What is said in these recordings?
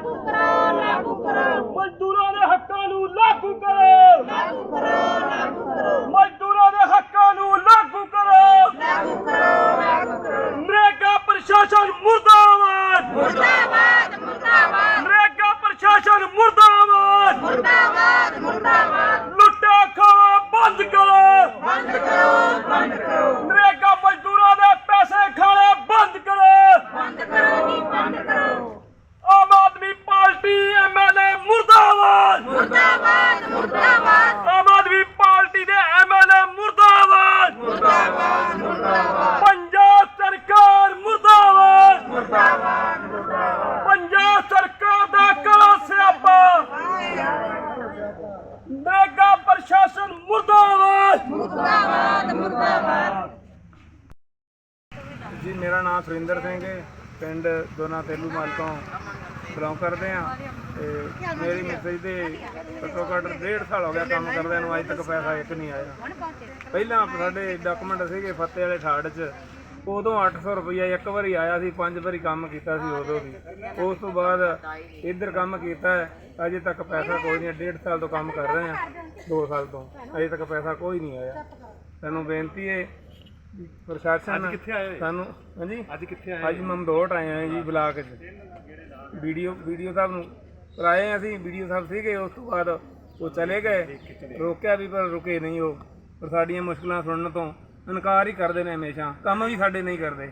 ਲਾਗੂ ਕਰੋ ਲਾਗੂ ਕਰੋ ਮਜ਼ਦੂਰਾਂ ਦੇ ਹੱਕਾਂ ਨੂੰ ਲਾਗੂ ਕਰੋ। ਲਾਗੂ ਕਰੋ ਲਾਗੂ ਕਰੋ ਮਜ਼ਦੂਰਾਂ ਦੇ ਹੱਕਾਂ ਨੂੰ ਲਾਗੂ ਕਰੋ ਲਾਗੂ ਕਰੋ ਲਾਗੂ ਕਰੋ ਨਰੇਗਾ ਪ੍ਰਸ਼ਾਸਨ ਮੁਰਦਾਬਾਦ ਮੁਰਦਾਬਾਦ ਮੁਰਦਾਬਾਦ ਨਰੇਗਾ ਪ੍ਰਸ਼ਾਸਨ ਮੁਰਦਾਬਾਦ ਮੁਰਦਾਬਾਦ ਮੁਰਦਾਬਾਦ ਲੁੱਟਾ ਖਾਵਾ ਬੰਦ ਕਰੋ ਬੰਦ ਕਰੋ ਬੰਦ ਕਰੋ ਨਰੇਗਾ ਮਜ਼ਦੂਰਾਂ ਦੇ ਪੈਸੇ ਖਾਣੇ ਬੰਦ ਕਰੋ ਬੰਦ ਕਰੋ ਜੀ ਬੰਦ ਕਰੋ ਆਮ ਆਦਮੀ ਪਾਰਟੀ ਐਮਐਲਏ ਮੁਰਦਾਬਾਦ ਮੁਰਦਾਬਾਦ ਮੁਰਦਾਬਾਦ ਆਮ ਆਦਮੀ ਪਾਰਟੀ ਦੇ ਐਮਐਲਏ ਮੁਰਦਾਬਾਦ ਮੁਰਦਾਬਾਦ ਮੁਰਦਾਬਾਦ ਪੰਜਾਬ ਸਰਕਾਰ ਮੁਰਦਾਬਾਦ ਮੁਰਦਾਬਾਦ ਮੁਰਦਾਬਾਦ ਪੰਜਾਬ ਸਰਕਾਰ ਦਾ ਕਲਾ ਸਿਆਪਾ ਨਰੇਗਾ ਪ੍ਰਸ਼ਾਸਨ ਮੁਰਦਾਬਾਦ। ਮੁਰਦਾਬਾਦ ਮੁਰਦਾਬਾਦ। ਜੀ ਮੇਰਾ ਨਾਮ ਸੁਰਿੰਦਰ ਸਿੰਘ ਹੈ। ਪਿੰਡ ਦੋਨਾ ਤੇਲੂ ਮਾਲ ਤੋਂ ਬਿਲੋਂਗ ਕਰਦੇ ਆ ਤੇ ਮੇਰੀ ਮੈਸੇਜ ਦੇ ਘੱਟੋ ਘੱਟ ਡੇਢ ਸਾਲ ਹੋ ਗਿਆ ਕੰਮ ਕਰਦਿਆਂ ਨੂੰ ਅਜੇ ਤੱਕ ਪੈਸਾ ਇੱਕ ਨਹੀਂ ਆਇਆ। ਪਹਿਲਾਂ ਸਾਡੇ ਡਾਕੂਮੈਂਟ ਸੀਗੇ ਫੱਤੇ ਵਾਲੇ ਠਾੜ 'ਚ। ਉਦੋਂ 800 ਰੁਪਈਆ ਇੱਕ ਵਾਰੀ ਆਇਆ ਸੀ ਪੰਜ ਵਾਰੀ ਕੰਮ ਕੀਤਾ ਸੀ ਉਦੋਂ ਵੀ। ਉਸ ਤੋਂ ਬਾਅਦ ਇੱਧਰ ਕੰਮ ਕੀਤਾ ਹੈ ਅਜੇ ਤੱਕ ਪੈਸਾ ਕੋਈ ਨਹੀਂ ਡੇਢ ਸਾਲ ਤੋਂ ਕੰਮ ਕਰ ਰਹੇ ਆ 2 ਸਾਲ ਤੋਂ। ਅਜੇ ਤੱਕ ਪੈਸਾ ਕੋਈ ਨਹੀਂ ਆਇਆ। ਸਾਨੂੰ ਬੇਨਤੀ ਹੈ ਵੀ ਪ੍ਰਸ਼ਾਸਨ ਕਿੱਥੇ ਆਏ? ਸਾਨੂੰ ਹਾਂਜੀ? ਅੱਜ ਕਿੱਥੇ ਅੱਜ ਮਮਦੋਟ ਆਏ ਆ ਜੀ ਬਲਾਕ 'ਚ। ਵੀਡੀਓ ਵੀਡੀਓ ਸਾਹਿਬ ਨੂੰ ਕਰਾਏ ਅਸੀਂ ਵੀਡੀਓ ਸਾਹਿਬ ਸੀਗੇ ਉਸ ਤੋਂ ਬਾਅਦ ਉਹ ਚਲੇ ਗਏ। ਰੋਕਿਆ ਵੀ ਪਰ ਰੁਕੇ ਨਹੀਂ ਉਹ ਪਰ ਸਾਡੀਆਂ ਮੁਸ਼ਕਲਾਂ ਸੁਣਨ ਤੋਂ ਇਨਕਾਰ ਹੀ ਕਰਦੇ ਨੇ ਹਮੇਸ਼ਾ। ਕੰਮ ਵੀ ਸਾਡੇ ਨਹੀਂ ਕਰਦੇ।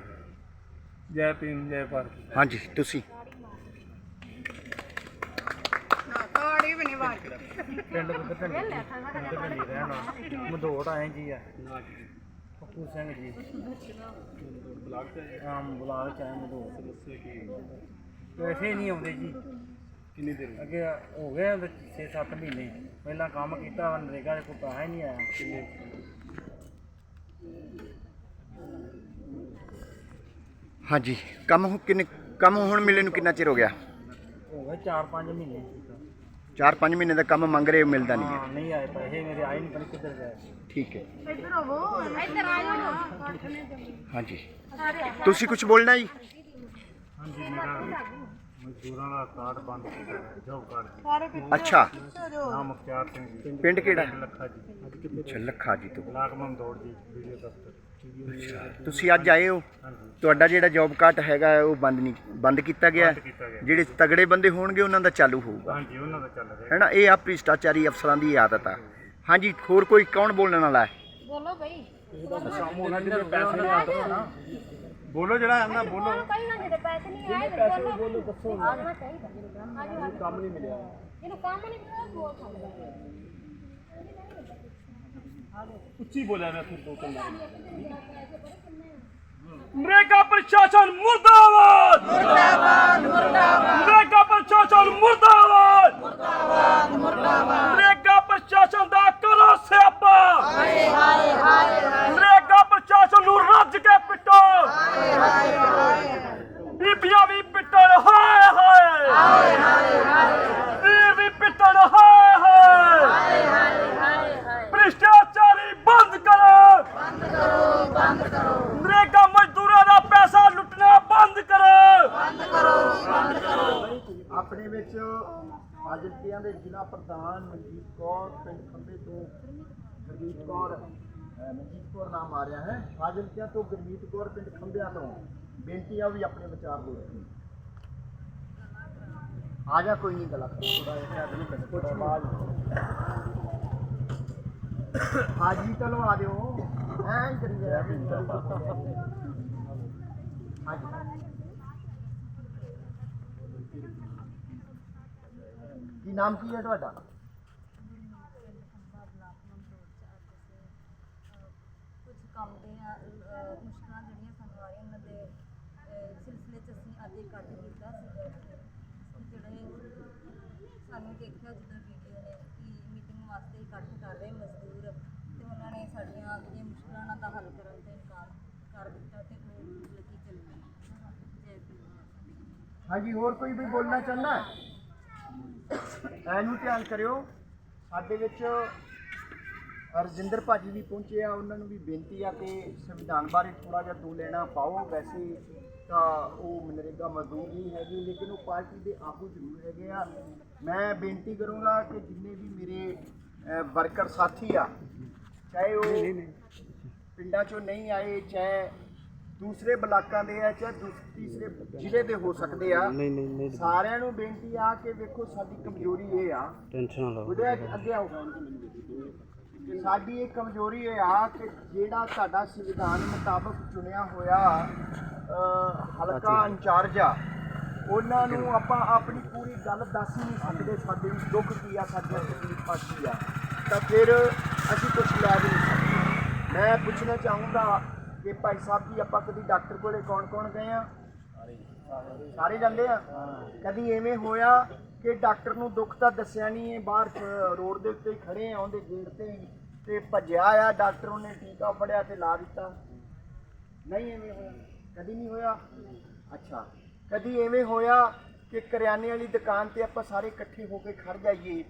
ਜੈ ਭੀਮ ਜੈ ਭਾਰਤ। ਹਾਂਜੀ ਤੁਸੀਂ? ਪਿੰਡ ਬੁੱਧ ਪਿੰਡੀ ਬੁੱਧ ਪਿੰਡੀ ਰਹਿਣਾ। ਮਦੋਟ ਆਏ ਜੀ ਆ। ਪੱਪੂ ਸਿੰਘ ਜੀ। ਬਲਾਕ ਚ ਆਮ ਬਲਾਕ ਚ ਆਏ ਮਦੋਟ ਦੱਸੇ ਕਿ ਪੈਸੇ ਨਹੀਂ ਆਉਂਦੇ ਜੀ। ਕਿੰਨੀ ਦੇਰ ਅੱਗੇ ਹੋ ਗਏ 6-7 ਮਹੀਨੇ। ਪਹਿਲਾਂ ਕੰਮ ਕੀਤਾ ਨਰੇਗਾ ਦੇ ਕੋਈ ਪੈਸਾ ਹੀ ਨਹੀਂ ਆਇਆ। ਕਿੰਨੇ ਹਾਂਜੀ ਕੰਮ ਹੁਣ ਕਿੰਨੇ ਕੰਮ ਹੁਣ ਮਿਲੇ ਨੂੰ ਕਿੰਨਾ ਚਿਰ ਹੋ ਗਿਆ? ਹੋ ਗਏ 4-5 ਮਹੀਨੇ। 4-5 ਮਹੀਨੇ ਦਾ ਕੰਮ ਮੰਗ ਰਹੇ ਹੋ, ਮਿਲਦਾ ਨਹੀਂ। ਹੈ ਹਾਂ ਨਹੀਂ ਆਏ ਪੈਸੇ ਮੇਰੇ ਆਏ ਨਹੀਂ ਪਤਾ ਕਿੱਧਰ ਗਏ? ਠੀਕ ਹੈ। ਇੱਧਰ ਹੋਵੋ ਇੱਧਰ ਆ ਜਾਓ ਹਾਂਜੀ। ਤੁਸੀਂ ਕੁਝ ਬੋਲਣਾ ਜੀ? ਹਾਂਜੀ ਮੇਰਾ ਮਜ਼ਦੂਰਾਂ ਦਾ ਕਾਰਡ ਬੰਦ ਕੀਤਾ ਹੈ ਜੋਬ ਕਾਰਡ ਅੱਛਾ। ਨਾਮ ਮੁਖਤਿਆਰ ਸਿੰਘ ਜੀ। ਪਿੰਡ ਕਿਹੜਾ? ਲੱਖਾ ਜੀ। ਅੱਛਾ ਲੱਖਾ ਜੀ ਤੋਂ। ਬਲਾਕ ਮਮਦੋੜ ਜੀ ਵੀਡੀਓ ਦਫ਼ਤਰ। ਤੁਸੀਂ ਅੱਜ ਆਏ ਹੋ? ਤੁਹਾਡਾ ਜਿਹੜਾ ਜੌਬ ਕਾਰਡ ਹੈਗਾ ਹੈ, ਉਹ ਬੰਦ ਨਹੀਂ ਬੰਦ ਕੀਤਾ ਗਿਆ? ਹੈ। ਕੀਤਾ ਗਿਆ। ਜਿਹੜੇ ਤਗੜੇ ਬੰਦੇ ਹੋਣਗੇ ਉਹਨਾਂ ਦਾ ਚਾਲੂ ਹੋਊਗਾ। ਹਾਂਜੀ ਉਹਨਾਂ ਦਾ ਚੱਲ ਰਿਹਾ। ਹੈਨਾ ਇਹ ਆ ਭ੍ਰਿਸ਼ਟਾਚਾਰੀ ਅਫਸਰਾਂ ਦੀ ਆਦਤ ਆ। ਹਾਂਜੀ ਹੋਰ ਕੋਈ ਕੌਣ ਬੋਲਣ ਵਾਲਾ ਹੈ? ਬੋਲੋ ਬਈ। ਬੋਲੋ ਜਿਹੜਾ ਆਂਦਾ ਬੋਲੋ। ਪਹਿਲਾਂ ਜਿਹਦੇ ਪੈਸੇ ਨਹੀਂ ਆਏ ਤੇ ਬੋਲੋ। ਬੋਲੋ ਦੱਸੋ। ਆਜਣਾ ਚਾਹੀਦਾ। ਜਿਹਨੂੰ ਕੰਮ ਨਹੀਂ ਮਿਲਿਆ। ਜਿਹਨੂੰ ਕੰਮ ਨਹੀਂ ਮਿਲਿਆ ਉਹ ਬੋਲ ਸਕਦਾ ਉੱਚੀ ਬੋਲਿਆ ਮੈਂ ਫਿਰ ਦੋ ਤਿੰਨ ਨਰੇਗਾ ਪ੍ਰਸ਼ਾਸਨ ਮੁਰਦਾਬਾਦ! ਮੁਰਦਾਬਾਦ ਮੁਰਦਾਬਾਦ। ਨਰੇਗਾ ਪ੍ਰਸ਼ਾਸਨ ਮੁਰਦਾਬਾਦ ਮੁਰਦਾਬਾਦ ਨਰੇਗਾ ਪ੍ਰਸ਼ਾਸਨ ਦਾ ਕਰੋ ਸਿਆਪਾ ਹਾਏ ਹਾਏ ਹਾਏ ਨਰੇਗਾ ਪ੍ਰਸ਼ਾਸਨ ਨੂੰ ਰੱਜ ਕੇ ਪਿੱਟੋ ਹਾਏ ਹਾਏ ਹਾਏ ਬੀਬੀਆਂ ਵੀ ਪਿੱਟਣ ਹਾਏ ਹਾਏ ਹਾਏ ਹਾਏ ਵੀਰ ਵੀ ਪਿੱਟਣ ਹਾਏ ਹਾਏ ਹਾਏ ਹਾਏ ਭ੍ਰਿਸ਼ਟਾਚਾਰੀ ਬੰਦ ਕਰੋ ਬੰਦ ਕਰੋ ਬੰਦ ਕਰੋ ਨਰੇਗਾ ਮਜ਼ਦੂਰਾਂ ਦਾ ਪੈਸਾ ਲੁੱਟਣਾ ਬੰਦ ਕਰੋ ਆਪਣੇ ਵਿੱਚ ਫਾਜ਼ਿਲਕਿਆਂ ਦੇ ਜ਼ਿਲ੍ਹਾ ਪ੍ਰਧਾਨ ਮਨਜੀਤ ਕੌਰ ਪਿੰਡ ਖੰਬੇ ਤੋਂ ਗੁਰਮੀਤ ਕੌਰ ਅਹ ਮਨਜੀਤ ਕੌਰ ਨਾਮ ਆ ਰਿਹਾ ਹੈ। ਫਾਜ਼ਿਲਕਿਆਂ ਤੋਂ ਗੁਰਮੀਤ ਕੌਰ ਪਿੰਡ ਖੰਬਿਆਂ ਤੋਂ। ਬੇਨਤੀ ਆ ਵੀ ਆਪਣੇ ਵਿਚਾਰ ਦੇ ਰੱਖੀ। ਆ ਜਾ ਕੋਈ ਨਹੀਂ ਗਲਾ ਥੋੜਾ ਜਿਹਾ ਨਹੀਂ ਕੁਝ ਆਵਾਜ਼ ਹਾਜੀ ਚਲੋ ਆ ਦਿਓ। ਐਂ ਕਰੀ ਜਾ। ਹਾਂਜੀ। ਕੀ ਨਾਮ ਕੀ ਹੈ ਤੁਹਾਡਾ ਕੁਝ ਕੰਮ ਦੀਆਂ ਅਹ, ਮੁਸ਼ਕਲਾਂ ਜਿਹੜੀਆਂ ਸਾਨੂੰ ਆ ਰਹੀਆਂ ਉਹਨਾਂ ਦੇ ਅਹ, ਸਿਲਸਿਲੇ 'ਚ ਅਸੀਂ ਅੱਜ ਇੱਕ ਕੱਟ ਕੀਤਾ ਸੀ ਜਿਹੜੇ ਸਾਨੂੰ ਦੇਖਿਆ ਜਦੋਂ ਵੀਡੀਓ ਨੇ ਕਿ ਮੀਟਿੰਗ ਵਾਸਤੇ ਇਕੱਠ ਕਰ ਰਹੇ ਮਜ਼ਦੂਰ ਤੇ ਉਹਨਾਂ ਨੇ ਸਾਡੀਆਂ ਜਿਹੜੀਆਂ ਮੁਸ਼ਕਲਾਂ ਨਾਲ ਦਾ ਹੱਲ ਕਰਨ ਤੇ ਇਨਕਾਰ ਕਰ ਦਿੱਤਾ ਤੇ ਉਹ ਲੱਗੀ ਚੱਲ ਗਈ ਜੈ ਭੀਮ ਹਾਂਜੀ ਹੋਰ ਕੋਈ ਵੀ ਬੋਲਣਾ ਚਾਹੁੰਦਾ? ਹੈ ਐਨੂੰ ਧਿਆਨ ਕਰਿਓ। ਸਾਡੇ ਵਿੱਚ ਰਜਿੰਦਰ ਭਾਜੀ ਵੀ ਪਹੁੰਚੇ ਆ ਉਹਨਾਂ ਨੂੰ ਵੀ ਬੇਨਤੀ ਆ ਕਿ ਸੰਵਿਧਾਨ ਬਾਰੇ ਥੋੜਾ ਜਿਹਾ ਦੋ ਲੈਣਾ ਪਾਓ। ਵੈਸੇ ਤਾਂ ਉਹ ਮਨਰੇਗਾ ਮਜ਼ਦੂਰ ਨਹੀਂ ਹੈਗੇ ਲੇਕਿਨ ਉਹ ਪਾਰਟੀ ਦੇ ਆਗੂ ਜ਼ਰੂਰ ਹੈਗੇ ਆ। ਮੈਂ ਬੇਨਤੀ ਕਰੂੰਗਾ ਕਿ ਜਿੰਨੇ ਵੀ ਮੇਰੇ ਵਰਕਰ ਸਾਥੀ ਆ ਚਾਹੇ ਉਹ ਪਿੰਡਾਂ ਚੋਂ ਨਹੀਂ ਆਏ ਚਾਹੇ ਦੂਸਰੇ ਬਲਾਕਾਂ ਦੇ ਆ ਚਾਹੇ ਦੂਸ- ਤੀਸਰੇ ਜ਼ਿਲ੍ਹੇ ਦੇ ਹੋ ਸਕਦੇ ਆ। ਨਹੀਂ ਨਹੀਂ ਨਹੀਂ ਸਾਰਿਆਂ ਨੂੰ ਬੇਨਤੀ ਆ ਕਿ ਵੇਖੋ ਸਾਡੀ ਕਮਜ਼ੋਰੀ ਇਹ ਆ। ਟੈਨਸ਼ਨ ਨਾ ਲਓ। ਉਹਦੇ ਅੱਗੇ- ਅੱਗੇ ਆਓ। ਕਿ ਸਾਡੀ ਇਹ ਕਮਜ਼ੋਰੀ ਇਹ ਆ ਕਿ ਜਿਹੜਾ ਸਾਡਾ ਸੰਵਿਧਾਨ ਮੁਤਾਬਕ ਚੁਣਿਆ ਹੋਇਆ ਅਹ, ਹਲਕਾ ਇੰਚਾਰਜ ਆ ਉਹਨਾਂ ਨੂੰ ਆਪਾਂ ਆਪਣੀ ਪੂਰੀ ਗੱਲ ਦੱਸ ਹੀ ਨਹੀਂ ਸਕਦੇ ਸਾਡੇ ਵੀ ਦੁੱਖ ਕੀ ਆ ਸਾਡੀਆਂ ਤਕਲੀਫਾਂ ਕੀ ਆ। ਤਾਂ ਫਿਰ ਅਸੀਂ ਕੁਝ ਲੈ ਵੀ ਨਹੀਂ ਸਕਦੇ। ਮੈਂ ਪੁੱਛਣਾ ਚਾਹੂੰਗਾ ਕਿ ਭਾਈ ਸਾਹਿਬ ਜੀ, ਆਪਾਂ ਕਦੀ ਡਾਕਟਰ ਕੋਲੇ ਕੌਣ ਕੌਣ ਗਏ ਆ? ਸਾਰੇ ਜਾਂਦੇ ਆ? ਕਦੀ ਐਵੇਂ ਹੋਇਆ ਕਿ ਡਾਕਟਰ ਨੂੰ ਦੁੱਖ ਤਾਂ ਦੱਸਿਆ ਨਹੀਂ ਹੈ, ਬਾਹਰ ਰੋਡ ਦੇ ਉੱਤੇ ਖੜੇ ਆ, ਉਹਦੇ ਗੇਟ ਤੇ ਤੇ ਭੱਜਿਆ ਆ ਡਾਕਟਰ, ਉਹਨੇ ਟੀਕਾ ਫੜਿਆ ਤੇ ਲਾ ਦਿੱਤਾ। ਨਹੀਂ ਐਵੇਂ ਹੋਇਆ। ਕਦੀ ਨਹੀਂ ਹੋਇਆ? ਅੱਛਾ। ਕਦੀ ਐਵੇਂ ਹੋਇਆ ਕਿ ਕਰਿਆਨੇ ਵਾਲੀ ਦੁਕਾਨ ਤੇ ਆਪਾਂ ਸਾਰੇ ਇਕੱਠੇ ਹੋ ਕੇ ਖੜ ਜਾਈਏ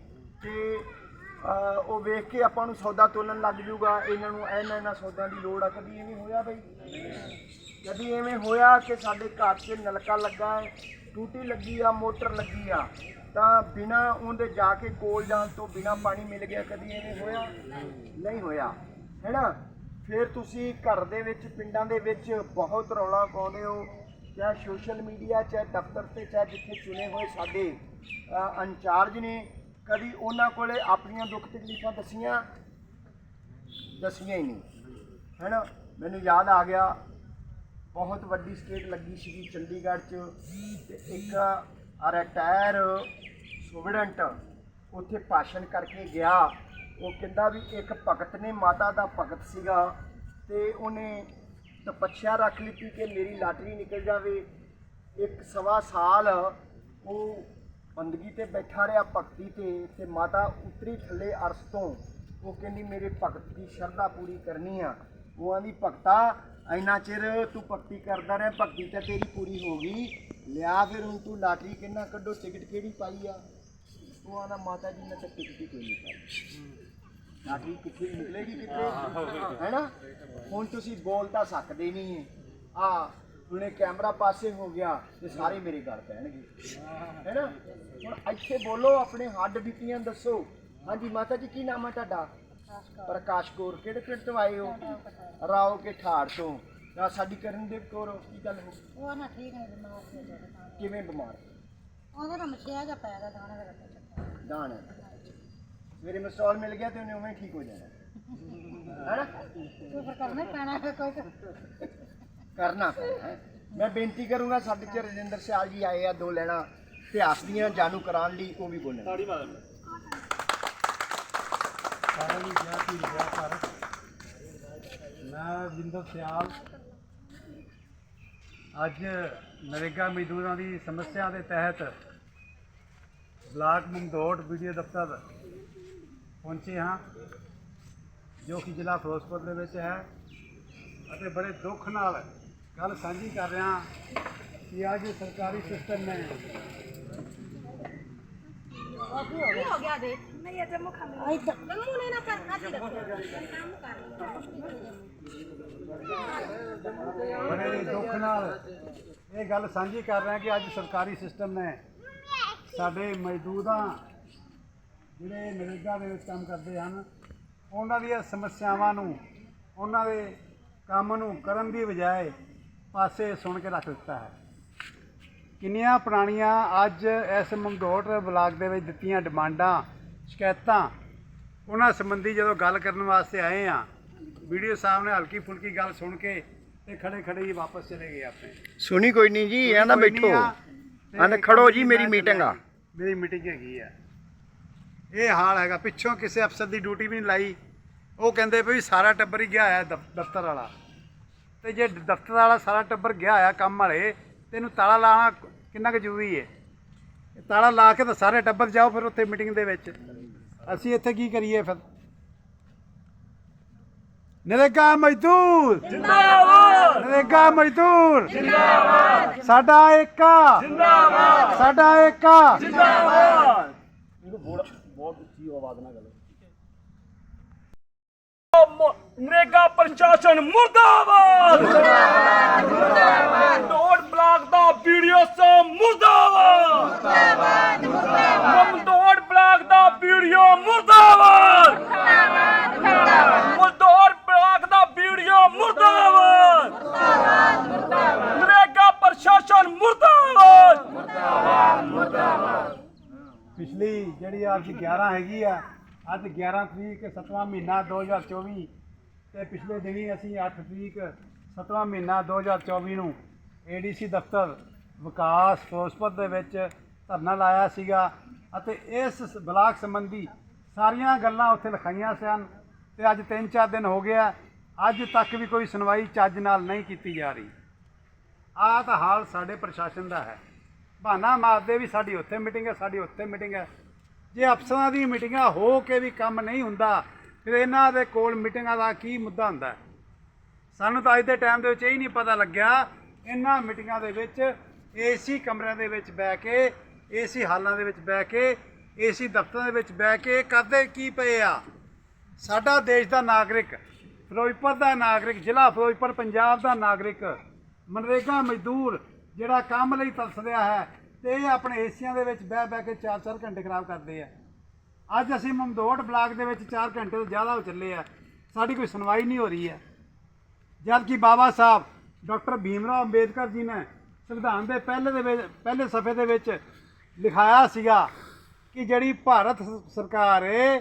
ਤੇ ਉਹ ਵੇਖ ਕੇ ਆਪਾਂ ਨੂੰ ਸੌਦਾ ਤੋਲਣ ਲੱਗ ਜੂਗਾ। ਇਹਨਾਂ ਨੂੰ ਇਹਨਾਂ ਇਹਨਾਂ ਸੌਦਿਆਂ ਦੀ ਲੋੜ ਆ। ਕਦੀ ਐਵੇਂ ਹੋਇਆ ਬਈ? ਕਦੀ ਐਵੇਂ ਹੋਇਆ ਕਿ ਸਾਡੇ ਘਰ 'ਚ ਨਲਕਾ ਲੱਗਾ ਹੈ, ਟੂਟੀ ਲੱਗੀ ਆ, ਮੋਟਰ ਲੱਗੀ ਆ, ਤਾਂ ਬਿਨਾ ਉਹਦੇ ਜਾ ਕੇ ਕੋਲ ਜਾਣ ਤੋਂ ਬਿਨਾ ਪਾਣੀ ਮਿਲ ਗਿਆ, ਕਦੀ ਐਵੇਂ ਹੋਇਆ? ਨਹੀਂ ਹੋਇਆ। ਹੈਨਾ? ਫਿਰ ਤੁਸੀਂ ਘਰ ਦੇ ਵਿੱਚ, ਪਿੰਡਾਂ ਦੇ ਵਿੱਚ ਬਹੁਤ ਰੌਲਾ ਪਾਉਂਦੇ ਹੋ। ਚਾਹੇ ਸੋਸ਼ਲ ਮੀਡੀਆ ਚਾਹੇ ਦਫ਼ਤਰ ਤੇ, ਚਾਹੇ ਜਿੱਥੇ ਚੁਣੇ ਹੋਏ ਸਾਡੇ ਇੰਚਾਰਜ ਨੇ ਕਦੀ ਉਹਨਾਂ ਕੋਲੇ ਆਪਣੀਆਂ ਦੁੱਖ ਤਕਲੀਫਾਂ ਦੱਸੀਆਂ? ਦੱਸੀਆਂ ਹੀ ਨਹੀਂ। ਹੈਨਾ? ਮੈਨੂੰ ਯਾਦ ਆ ਗਿਆ, ਬਹੁਤ ਵੱਡੀ ਸਟੇਟ ਲੱਗੀ ਸੀਗੀ ਚੰਡੀਗੜ੍ਹ 'ਚ ਤੇ ਇੱਕ ਰਿਟਾਇਰ ਸਟੂਡੈਂਟ ਉੱਥੇ ਭਾਸ਼ਣ ਕਰਕੇ ਗਿਆ। ਉਹ ਕਹਿੰਦਾ ਵੀ ਇੱਕ ਭਗਤ ਨੇ ਮਾਤਾ ਦਾ ਭਗਤ ਸੀਗਾ ਤੇ ਉਹਨੇ ਤਪੱਸਿਆ ਰੱਖ ਲਈ ਕਿ ਮੇਰੀ ਲਾਟਰੀ ਨਿਕਲ ਜਾਵੇ। ਇੱਕ ਸਵਾ ਸਾਲ ਉਹ ਬੰਦਗੀ ਤੇ ਬੈਠਾ ਰਿਹਾ ਭਗਤੀ ਤੇ ਤੇ ਮਾਤਾ ਉਤਰੀ ਥੱਲੇ ਅਰਸ ਤੋਂ। ਉਹ ਕਹਿੰਦੀ ਮੇਰੇ ਭਗਤ ਦੀ ਸ਼ਰਧਾ ਪੂਰੀ ਕਰਨੀ ਆ। ਉਹ ਆਂਦੀ ਭਗਤਾ ਇੰਨਾ ਚਿਰ ਤੂੰ ਭਗਤੀ ਕਰਦਾ ਰਿਹਾ ਭਗਤੀ ਤਾਂ ਤੇਰੀ ਪੂਰੀ ਹੋ ਗਈ। ਲਿਆ ਫਿਰ ਹੁਣ ਤੂੰ ਲਾਟਰੀ ਕਿੰਨਾ ਕੱਢੋ ਟਿਕਟ ਕਿਹੜੀ ਪਾਈ ਆ? ਉਹ ਆਂਦਾ ਮਾਤਾ ਜੀ ਨੇ ਤਾਂ ਟਿਕਟ ਹੀ ਕੋਈ ਨਹੀਂ ਪਾਈ। ਲਾਟਰੀ ਕਿੱਥੇ ਨਿਕਲੇਗੀ ਕਿੱਥੇ? ਹੈਨਾ? ਹੁਣ ਤੁਸੀਂ ਬੋਲ ਤਾਂ ਸਕਦੇ ਨਹੀਂ। ਆ ਹੁਣੇ ਕੈਮਰਾ ਪਾਸੇ ਹੋ ਗਿਆ ਤੇ ਸਾਰੇ ਮੇਰੇ ਗੱਲ ਪੈਣਗੇ ਹੈਨਾ ਹੁਣ ਇੱਥੇ ਬੋਲੋ ਆਪਣੇ ਹੱਡ ਬੀਤੀਆਂ ਦੱਸੋ ਹਾਂਜੀ ਮਾਤਾ ਜੀ ਕੀ ਨਾਮ ਹੈ ਤੁਹਾਡਾ ਪ੍ਰਕਾਸ਼ ਕੌਰ ਕਿਹੜੇ ਪਿੰਡ ਤੋਂ ਆਏ ਹੋ ਰਾਓ ਕੇ ਠਾੜ ਤੋਂ ਤਾਂ ਸਾਡੀ ਕਰਨਦੀਪ ਕੌਰ ਕੀ ਗੱਲ ਹੋ ਉਹ ਨਾ ਠੀਕ ਹੈ ਬਿਮਾਰ ਸੀ ਜਿਹੜਾ ਕਿਵੇਂ ਬਿਮਾਰ ਉਹਦਾ ਤਾਂ ਮਛਿਆ ਜਾ ਪੈ ਗਿਆ ਦਾਣਾ ਦਾ ਚੱਕਰ ਦਾਣ ਸਵੇਰੇ ਮਸਟਾਲ ਮਿਲ ਗਿਆ ਤੇ ਉਹਨੇ ਉਵੇਂ ਹੀ ਠੀਕ ਹੋ ਜਾਣਾ ਹੈਨਾ ਤੂੰ ਫਿਰ ਕਰਨਾ ਹੀ ਪੈਣਾ ਹੈ ਕੋਈ ਤਾਂ। ਕਰਨਾ ਪੈਣਾ ਹੈ। ਮੈਂ ਬੇਨਤੀ ਕਰੂੰਗਾ ਸਾਡੇ ਚ ਰਜਿੰਦਰ ਸਿਆਲ ਜੀ ਆਏ ਆ ਦੋ ਲੈਣਾ ਇਤਿਹਾਸ ਦੀਆਂ ਜਾਣੂ ਕਰਾਉਣ ਲਈ ਉਹ ਵੀ ਬੋਲਣ ਤਾੜੀ ਮਾਰ। ਸਾਰਿਆਂ ਨੂੰ ਜੈ ਭੀਮ ਜੈ ਭਾਰਤ। ਮੈਂ ਵਿੰਦਰ ਸਿਆਲ। ਅੱਜ ਨਰੇਗਾ ਮਜ਼ਦੂਰਾਂ ਦੀ ਸਮੱਸਿਆ ਦੇ ਤਹਿਤ ਬਲਾਕ ਮੰਦੋੜ ਵੀਡੀਓ ਦਫ਼ਤਰ ਪਹੁੰਚੇ ਹਾਂ ਜੋ ਕਿ ਜ਼ਿਲ੍ਹਾ ਫਿਰੋਜ਼ਪੁਰ ਦੇ ਵਿੱਚ ਹੈ ਅਤੇ ਬੜੇ ਦੁੱਖ ਨਾਲ ਗੱਲ ਸਾਂਝੀ ਕਰ ਰਿਹਾ ਕਿ ਅੱਜ ਸਰਕਾਰੀ ਸਿਸਟਮ ਨੇ ਬੜੇ ਦੁੱਖ? ਨਾਲ। ਇਹ ਗੱਲ ਸਾਂਝੀ ਕਰ ਰਹੇ ਕਿ ਅੱਜ ਸਰਕਾਰੀ ਸਿਸਟਮ ਨੇ ਸਾਡੇ ਮਜ਼ਦੂਰਾਂ ਜਿਹੜੇ ਨਰੇਗਾ ਦੇ ਵਿੱਚ ਕੰਮ ਕਰਦੇ ਹਨ ਉਹਨਾਂ ਦੀਆਂ ਸਮੱਸਿਆਵਾਂ ਨੂੰ ਉਹਨਾਂ ਦੇ ਕੰਮ ਨੂੰ ਕਰਨ ਦੀ ਬਜਾਏ ਪਾਸੇ ਸੁਣ ਕੇ ਰੱਖ ਦਿੱਤਾ ਹੈ। ਕਿੰਨੀਆਂ ਪੁਰਾਣੀਆਂ ਅੱਜ ਇਸ ਮੰਦੋੜ ਬਲਾਕ ਦੇ ਵਿੱਚ ਦਿੱਤੀਆਂ ਡਿਮਾਂਡਾਂ ਸ਼ਿਕਾਇਤਾਂ ਉਹਨਾਂ ਸੰਬੰਧੀ ਜਦੋਂ ਗੱਲ ਕਰਨ ਵਾਸਤੇ ਆਏ ਆ ਵੀਡੀਓ ਸਾਹਿਬ ਨੇ ਹਲਕੀ ਫੁਲਕੀ ਗੱਲ ਸੁਣ ਕੇ ਤੇ ਖੜੇ ਖੜੇ ਹੀ ਵਾਪਸ ਚਲੇ ਗਏ ਆਪਣੇ। ਸੁਣੀ ਕੋਈ ਨਹੀਂ ਜੀ ਇਹਨਾਂ ਕੋਈ ਬੈਠੋ। ਆਂਦੇ ਖੜੋ ਜੀ ਮੇਰੀ ਮੀਟਿੰਗ ਆ। ਮੇਰੀ ਮੀਟਿੰਗ ਹੈਗੀ ਆ। ਇਹ ਹਾਲ ਹੈਗਾ ਪਿੱਛੋਂ ਕਿਸੇ ਅਫਸਰ ਦੀ ਡਿਊਟੀ ਵੀ ਨਹੀਂ ਲਾਈ। ਉਹ ਕਹਿੰਦੇ ਵੀ ਸਾਰਾ ਟੱਬਰ ਹੀ ਗਿਆ ਆ ਦਫ਼ਤਰ ਵਾਲਾ। ਤੇ ਜੇ ਦਫ਼ਤਰ ਵਾਲਾ ਸਾਰਾ ਟੱਬਰ ਗਿਆ ਆ ਕੰਮ ਵਾਲੇ ਤੈਨੂੰ ਤਾਲਾ ਲਾਣਾ ਕਿੰਨਾ ਕੁ ਜ਼ਰੂਰੀ ਹੈ ਇਹ ਤਾਲਾ ਲਾ ਕੇ ਤਾਂ ਸਾਰੇ ਟੱਬਰ ਜਾਓ ਫਿਰ ਉੱਥੇ ਮੀਟਿੰਗ ਦੇ ਵਿੱਚ। ਅਸੀਂ ਇੱਥੇ ਕੀ ਕਰੀਏ ਫਿਰ? ਨਰੇਗਾ ਮਜ਼ਦੂਰ! ਜਿੰਦਾਬਾਦ! ਨਰੇਗਾ ਮਜ਼ਦੂਰ! ਜਿੰਦਾਬਾਦ! ਸਾਡਾ ਏਕਾ! ਜਿੰਦਾਬਾਦ! ਸਾਡਾ ਏਕਾ! ਬਹੁਤ ਉੱਚੀ ਆਵਾਜ਼ ਨਾਲ ਗੱਲ ਨਰੇਗਾ ਪ੍ਰਸ਼ਾਸਨ ਮੁਰਦਾਬਾਦ! ਮੁਰਦਾਬਾਦ ਮੁਰਦਾਬਾਦ ਮਮਦੋੜ ਬਲਾਕ ਦਾ ਵੀਡੀਓ ਸੋ ਮੁਰਦਾਬਾਦ ਮੁਰਦਾਬਾਦ ਮੁਰਦਾਬਾਦ ਮਮਦੋੜ ਬਲਾਕ ਦਾ ਵੀਡੀਓ ਮੁਰਦਾਬਾਦ ਮੁਰਦਾਬਾਦ ਮੁਰਦਾਬਾਦ ਮਮਦੋੜ ਬਲਾਕ ਦਾ ਵੀਡੀਓ ਮੁਰਦਾਬਾਦ ਮੁਰਦਾਬਾਦ ਮੁਰਦਾਬਾਦ ਨਰੇਗਾ ਪ੍ਰਸ਼ਾਸਨ ਮੁਰਦਾਬਾਦ ਪਿਛਲੀ ਜਿਹੜੀ ਅੱਜ 11 ਹੈਗੀ ਆ ਅੱਜ 11 ਤਰੀਕ 7ਵਾਂ ਮਹੀਨਾ 2024 ਤੇ ਪਿਛਲੇ ਦਿਨੀ ਅਸੀਂ 8 ਤਰੀਕ 7ਵਾਂ ਮਹੀਨਾ 2024 ਨੂੰ ਏਡੀਸੀ ਦਫ਼ਤਰ ਵਿਕਾਸ ਫਿਰੋਜ਼ਪੁਰ ਦੇ ਵਿੱਚ ਧਰਨਾ ਲਾਇਆ ਸੀਗਾ ਅਤੇ ਇਸ ਬਲਾਕ ਸੰਬੰਧੀ ਸਾਰੀਆਂ ਗੱਲਾਂ ਉੱਥੇ ਲਿਖਾਈਆਂ ਸਨ ਤੇ ਅੱਜ 3-4 ਦਿਨ ਹੋ ਗਿਆ, ਅੱਜ ਤੱਕ ਵੀ ਕੋਈ ਸੁਣਵਾਈ ਚੱਜ ਨਾਲ ਨਹੀਂ ਕੀਤੀ ਜਾ ਰਹੀ। ਆਹ ਤਾਂ ਹਾਲ ਸਾਡੇ ਪ੍ਰਸ਼ਾਸਨ ਦਾ ਹੈ। ਬਹਾਨਾ ਮਾਰਦੇ ਵੀ ਸਾਡੀ ਉੱਥੇ ਮੀਟਿੰਗ ਹੈ, ਸਾਡੀ ਉੱਥੇ ਮੀਟਿੰਗ ਹੈ। ਜੇ ਅਫਸਰਾਂ ਦੀ ਮੀਟਿੰਗਾਂ ਹੋ ਕੇ ਵੀ ਕੰਮ ਨਹੀਂ ਹੁੰਦਾ ਫਿਰ ਇਹਨਾਂ ਦੇ ਕੋਲ ਮੀਟਿੰਗਾਂ ਦਾ ਕੀ ਮੁੱਦਾ ਹੁੰਦਾ? ਸਾਨੂੰ ਤਾਂ ਅੱਜ ਦੇ ਟਾਈਮ ਦੇ ਵਿੱਚ ਇਹ ਹੀ ਨਹੀਂ ਪਤਾ ਲੱਗਿਆ। ਇਹਨਾਂ ਮੀਟਿੰਗਾਂ ਦੇ ਵਿੱਚ ਏਸੀ ਕਮਰਿਆਂ ਦੇ ਵਿੱਚ ਬਹਿ ਕੇ ਏਸੀ ਹਾਲਾਂ ਦੇ ਵਿੱਚ ਬਹਿ ਕੇ ਏਸੀ ਦਫ਼ਤਰਾਂ ਦੇ ਵਿੱਚ ਬਹਿ ਕੇ ਕਰਦੇ ਕੀ ਪਏ ਆ? ਸਾਡਾ ਦੇਸ਼ ਦਾ ਨਾਗਰਿਕ, ਫਿਰੋਜ਼ਪੁਰ ਦਾ ਨਾਗਰਿਕ, ਜ਼ਿਲ੍ਹਾ ਫਿਰੋਜ਼ਪੁਰ, ਪੰਜਾਬ ਦਾ ਨਾਗਰਿਕ, ਮਨਰੇਗਾ ਮਜ਼ਦੂਰ ਜਿਹੜਾ ਕੰਮ ਲਈ ਤਰਸ ਰਿਹਾ ਹੈ ਤੇ ਇਹ ਆਪਣੇ ਏਸੀਆਂ ਦੇ ਵਿੱਚ ਬਹਿ ਬਹਿ ਕੇ 4-4 ਘੰਟੇ ਖਰਾਬ ਕਰਦੇ ਆ। ਅੱਜ ਅਸੀਂ ਮਮਦੋੜ ਬਲਾਕ ਦੇ ਵਿੱਚ 4 ਘੰਟੇ ਤੋਂ ਜ਼ਿਆਦਾ ਹੋ ਚੱਲੇ ਆ। ਸਾਡੀ ਕੋਈ ਸੁਣਵਾਈ ਨਹੀਂ ਹੋ ਰਹੀ ਹੈ। ਜਦ ਕਿ ਬਾਬਾ ਸਾਹਿਬ, ਡਾਕਟਰ ਭੀਮਰਾਓ ਅੰਬੇਦਕਰ ਜੀ ਨੇ ਸੰਵਿਧਾਨ ਦੇ ਪਹਿਲੇ ਦੇ ਵਿੱਚ, ਪਹਿਲੇ ਸਫੇ ਦੇ ਵਿੱਚ ਲਿਖਾਇਆ ਸੀਗਾ ਕਿ ਜਿਹੜੀ ਭਾਰਤ ਸਰਕਾਰ ਏ,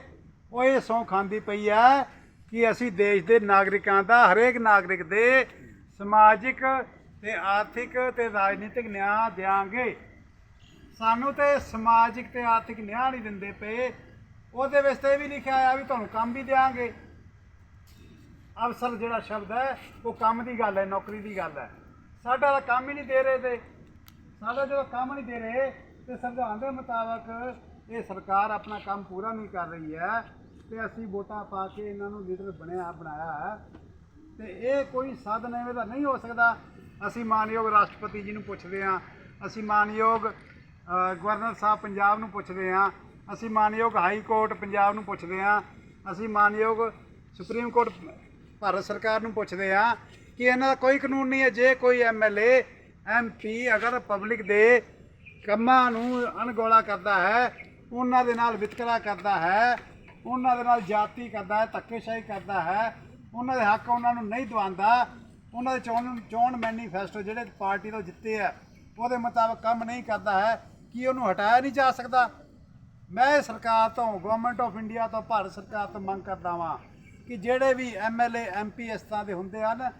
ਉਹ ਇਹ ਸਹੁੰ ਖਾਂਦੀ ਪਈ ਹੈ ਕਿ ਅਸੀਂ ਦੇਸ਼ ਦੇ ਨਾਗਰਿਕਾਂ ਦਾ, ਹਰੇਕ ਨਾਗਰਿਕ ਦੇ ਸਮਾਜਿਕ ਤੇ ਆਰਥਿਕ ਤੇ ਰਾਜਨੀਤਿਕ ਨਿਆਂ ਦਿਆਂਗੇ। ਸਾਨੂੰ ਤੇ ਸਮਾਜਿਕ ਤੇ ਆਰਥਿਕ ਨਿਆਂ ਨਹੀਂ ਦਿੰਦੇ ਪਏ। ਉਹਦੇ ਵਿੱਚ ਤੇ ਇਹ ਵੀ ਲਿਖਿਆ ਆ ਵੀ ਤੁਹਾਨੂੰ ਕੰਮ ਵੀ ਦਿਆਂਗੇ। ਅਫਸਰ ਜਿਹੜਾ ਸ਼ਬਦ ਹੈ, ਉਹ ਕੰਮ ਦੀ ਗੱਲ ਹੈ, ਨੌਕਰੀ ਦੀ ਗੱਲ ਹੈ। ਸਾਡਾ ਤਾਂ ਕੰਮ ਹੀ ਨਹੀਂ ਦੇ ਰਹੇ ਤੇ। ਸਾਡਾ ਜਦੋਂ ਕੰਮ ਨਹੀਂ ਦੇ ਰਹੇ ਤੇ ਸੰਵਿਧਾਨ ਦੇ ਮੁਤਾਬਕ ਇਹ ਸਰਕਾਰ ਆਪਣਾ ਕੰਮ ਪੂਰਾ ਨਹੀਂ ਕਰ ਰਹੀ ਹੈ ਤੇ ਅਸੀਂ ਵੋਟਾਂ ਪਾ ਕੇ ਇਹਨਾਂ ਨੂੰ ਲੀਡਰ ਬਣਿਆ, ਬਣਾਇਆ ਹੈ। ਤੇ ਇਹ ਕੋਈ ਸਾਧਨ ਐਵੇਂ ਦਾ ਨਹੀਂ ਹੋ ਸਕਦਾ। ਅਸੀਂ ਮਾਨਯੋਗ ਰਾਸ਼ਟਰਪਤੀ ਜੀ ਨੂੰ ਪੁੱਛਦੇ ਹਾਂ, ਅਸੀਂ ਮਾਨਯੋਗ ਗਵਰਨਰ ਸਾਹਿਬ ਪੰਜਾਬ ਨੂੰ ਪੁੱਛਦੇ ਹਾਂ ਅਸੀਂ ਮਾਨਯੋਗ ਹਾਈ ਕੋਰਟ ਪੰਜਾਬ ਨੂੰ ਪੁੱਛਦੇ ਹਾਂ, ਅਸੀਂ ਮਾਨਯੋਗ ਸੁਪਰੀਮ ਕੋਰਟ ਭਾਰਤ ਸਰਕਾਰ ਨੂੰ ਪੁੱਛਦੇ ਹਾਂ ਕਿ ਇਹਨਾਂ ਦਾ ਕੋਈ ਕਾਨੂੰਨ ਨਹੀਂ ਹੈ, ਜੇ ਕੋਈ ਐਮਐਲਏ ਐਮਪੀ ਅਗਰ ਪਬਲਿਕ ਦੇ ਕੰਮਾਂ ਨੂੰ ਅਣਗੌਲਾ ਕਰਦਾ ਹੈ, ਉਹਨਾਂ ਦੇ ਨਾਲ ਵਿਤਕਰਾ ਕਰਦਾ ਹੈ, ਉਹਨਾਂ ਦੇ ਨਾਲ ਜਾਤੀ ਕਰਦਾ ਹੈ, ਧੱਕੇਸ਼ਾਹੀ ਕਰਦਾ ਹੈ, ਉਹਨਾਂ ਦੇ ਹੱਕ ਉਹਨਾਂ ਨੂੰ ਨਹੀਂ ਦਵਾਉਂਦਾ, ਉਹਨਾਂ ਦੇ ਚੋਣ ਚੋਣ ਮੈਨੀਫੈਸਟੋ ਜਿਹੜੇ ਪਾਰਟੀ ਤੋਂ ਜਿੱਤੇ ਆ, ਉਹਦੇ ਮੁਤਾਬਕ ਕੰਮ ਨਹੀਂ ਕਰਦਾ ਹੈ, ਕੀ ਉਹਨੂੰ ਹਟਾਇਆ ਨਹੀਂ ਜਾ ਸਕਦਾ? ਮੈਂ ਸਰਕਾਰ ਤੋਂ ਗਵਰਨਮੈਂਟ ਆਫ ਇੰਡੀਆ ਤੋਂ, ਭਾਰਤ ਸਰਕਾਰ ਤੋਂ ਮੰਗ ਕਰਦਾ ਵਾਂ ਕਿ ਜਿਹੜੇ ਵੀ ਐਮਐਲਏ ਐਮਪੀ ਇਸ ਤਰ੍ਹਾਂ ਦੇ ਹੁੰਦੇ ਹਨ,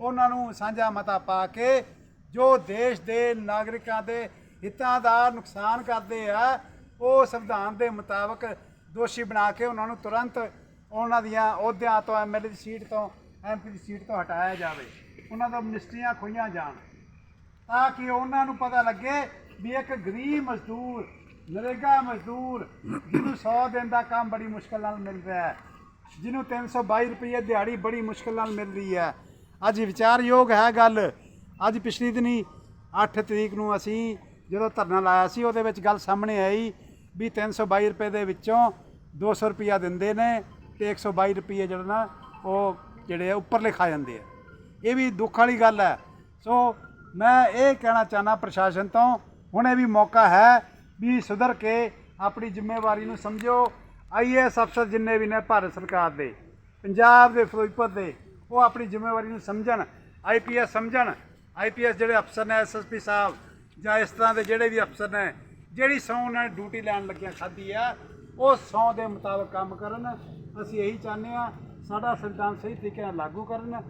ਉਹਨਾਂ ਨੂੰ ਸਾਂਝਾ ਮਤਾ ਪਾ ਕੇ ਜੋ ਦੇਸ਼ ਦੇ ਨਾਗਰਿਕਾਂ ਦੇ ਹਿੱਤਾਂ ਦਾ ਨੁਕਸਾਨ ਕਰਦੇ ਆ, ਉਹ ਸੰਵਿਧਾਨ ਦੇ ਮੁਤਾਬਕ ਦੋਸ਼ੀ ਬਣਾ ਕੇ ਉਹਨਾਂ ਨੂੰ ਤੁਰੰਤ ਉਹਨਾਂ ਦੀਆਂ ਅਹੁਦਿਆਂ ਤੋਂ ਐਮਐਲਏ ਦੀ ਸੀਟ ਤੋਂ ਐਮਪੀ ਦੀ ਸੀਟ ਤੋਂ ਹਟਾਇਆ ਜਾਵੇ, ਉਹਨਾਂ ਤੋਂ ਮਿਨਿਸਟਰੀਆਂ ਖੋਈਆਂ ਜਾਣ, ਤਾਂ ਕਿ ਉਹਨਾਂ ਨੂੰ ਪਤਾ ਲੱਗੇ ਵੀ ਇੱਕ ਗਰੀਬ ਮਜ਼ਦੂਰ ਨਰੇਗਾ ਮਜ਼ਦੂਰ, ਜਿਹਨੂੰ 100 ਦਿਨ ਦਾ ਕੰਮ ਬੜੀ ਮੁਸ਼ਕਲ ਨਾਲ ਮਿਲ ਰਿਹਾ ਹੈ, ਜਿਹਨੂੰ 322 ਰੁਪਏ ਦਿਹਾੜੀ ਬੜੀ ਮੁਸ਼ਕਲ ਨਾਲ ਮਿਲ ਰਹੀ ਹੈ। ਅੱਜ ਵਿਚਾਰਯੋਗ ਹੈ ਗੱਲ। ਅੱਜ ਪਿਛਲੀ ਦਿਨੀ 8 ਤਰੀਕ ਨੂੰ ਅਸੀਂ ਜਦੋਂ ਧਰਨਾ ਲਾਇਆ ਸੀ, ਉਹਦੇ ਵਿੱਚ ਗੱਲ ਸਾਹਮਣੇ ਆਈ ਵੀ 322 ਰੁਪਏ ਦੇ ਵਿੱਚੋਂ 200 ਰੁਪਿਆ ਦਿੰਦੇ ਨੇ ਤੇ 122 ਰੁਪਏ ਜਿਹੜਾ ਨਾ, ਉਹ ਜਿਹੜੇ ਉੱਪਰ ਲਿਖਾ ਜਾਂਦੇ ਆ। ਇਹ ਵੀ ਦੁੱਖ ਵਾਲੀ ਗੱਲ ਹੈ। ਸੋ ਮੈਂ ਇਹ ਕਹਿਣਾ ਚਾਹਨਾ ਪ੍ਰਸ਼ਾਸਨ ਤੋਂ, ਹੁਣੇ ਵੀ ਮੌਕਾ ਹੈ ਵੀ ਸੁਧਰ ਕੇ ਆਪਣੀ ਜ਼ਿੰਮੇਵਾਰੀ ਨੂੰ ਸਮਝੋ। ਆਈਏਐਸ ਅਫਸਰ ਜਿੰਨੇ ਵੀ ਨੇ ਭਾਰਤ ਸਰਕਾਰ ਦੇ, ਪੰਜਾਬ ਦੇ, ਫਿਰੋਜ਼ਪੁਰ ਦੇ, ਉਹ ਆਪਣੀ ਜ਼ਿੰਮੇਵਾਰੀ ਨੂੰ ਸਮਝਣ ਆਈਪੀਐਸ ਸਮਝਣ। ਆਈਪੀਐਸ ਜਿਹੜੇ ਅਫਸਰ ਨੇ ਐਸਐਸਪੀ ਸਾਹਿਬ ਜਾਂ ਇਸ ਤਰ੍ਹਾਂ ਦੇ ਜਿਹੜੇ ਵੀ ਅਫਸਰ ਨੇ, ਜਿਹੜੀ ਸਹੁੰ ਉਹਨਾਂ ਨੇ ਡਿਊਟੀ ਲੈਣ ਲੱਗਿਆ ਖਾਧੀ ਆ, ਉਹ ਸਹੁੰ ਦੇ ਮੁਤਾਬਕ ਕੰਮ ਕਰਨ। ਅਸੀਂ ਇਹੀ ਚਾਹੁੰਦੇ ਆ ਸਾਡਾ ਸੰਵਿਧਾਨ ਸਹੀ ਤਰੀਕੇ ਨਾਲ ਲਾਗੂ ਕਰਨ।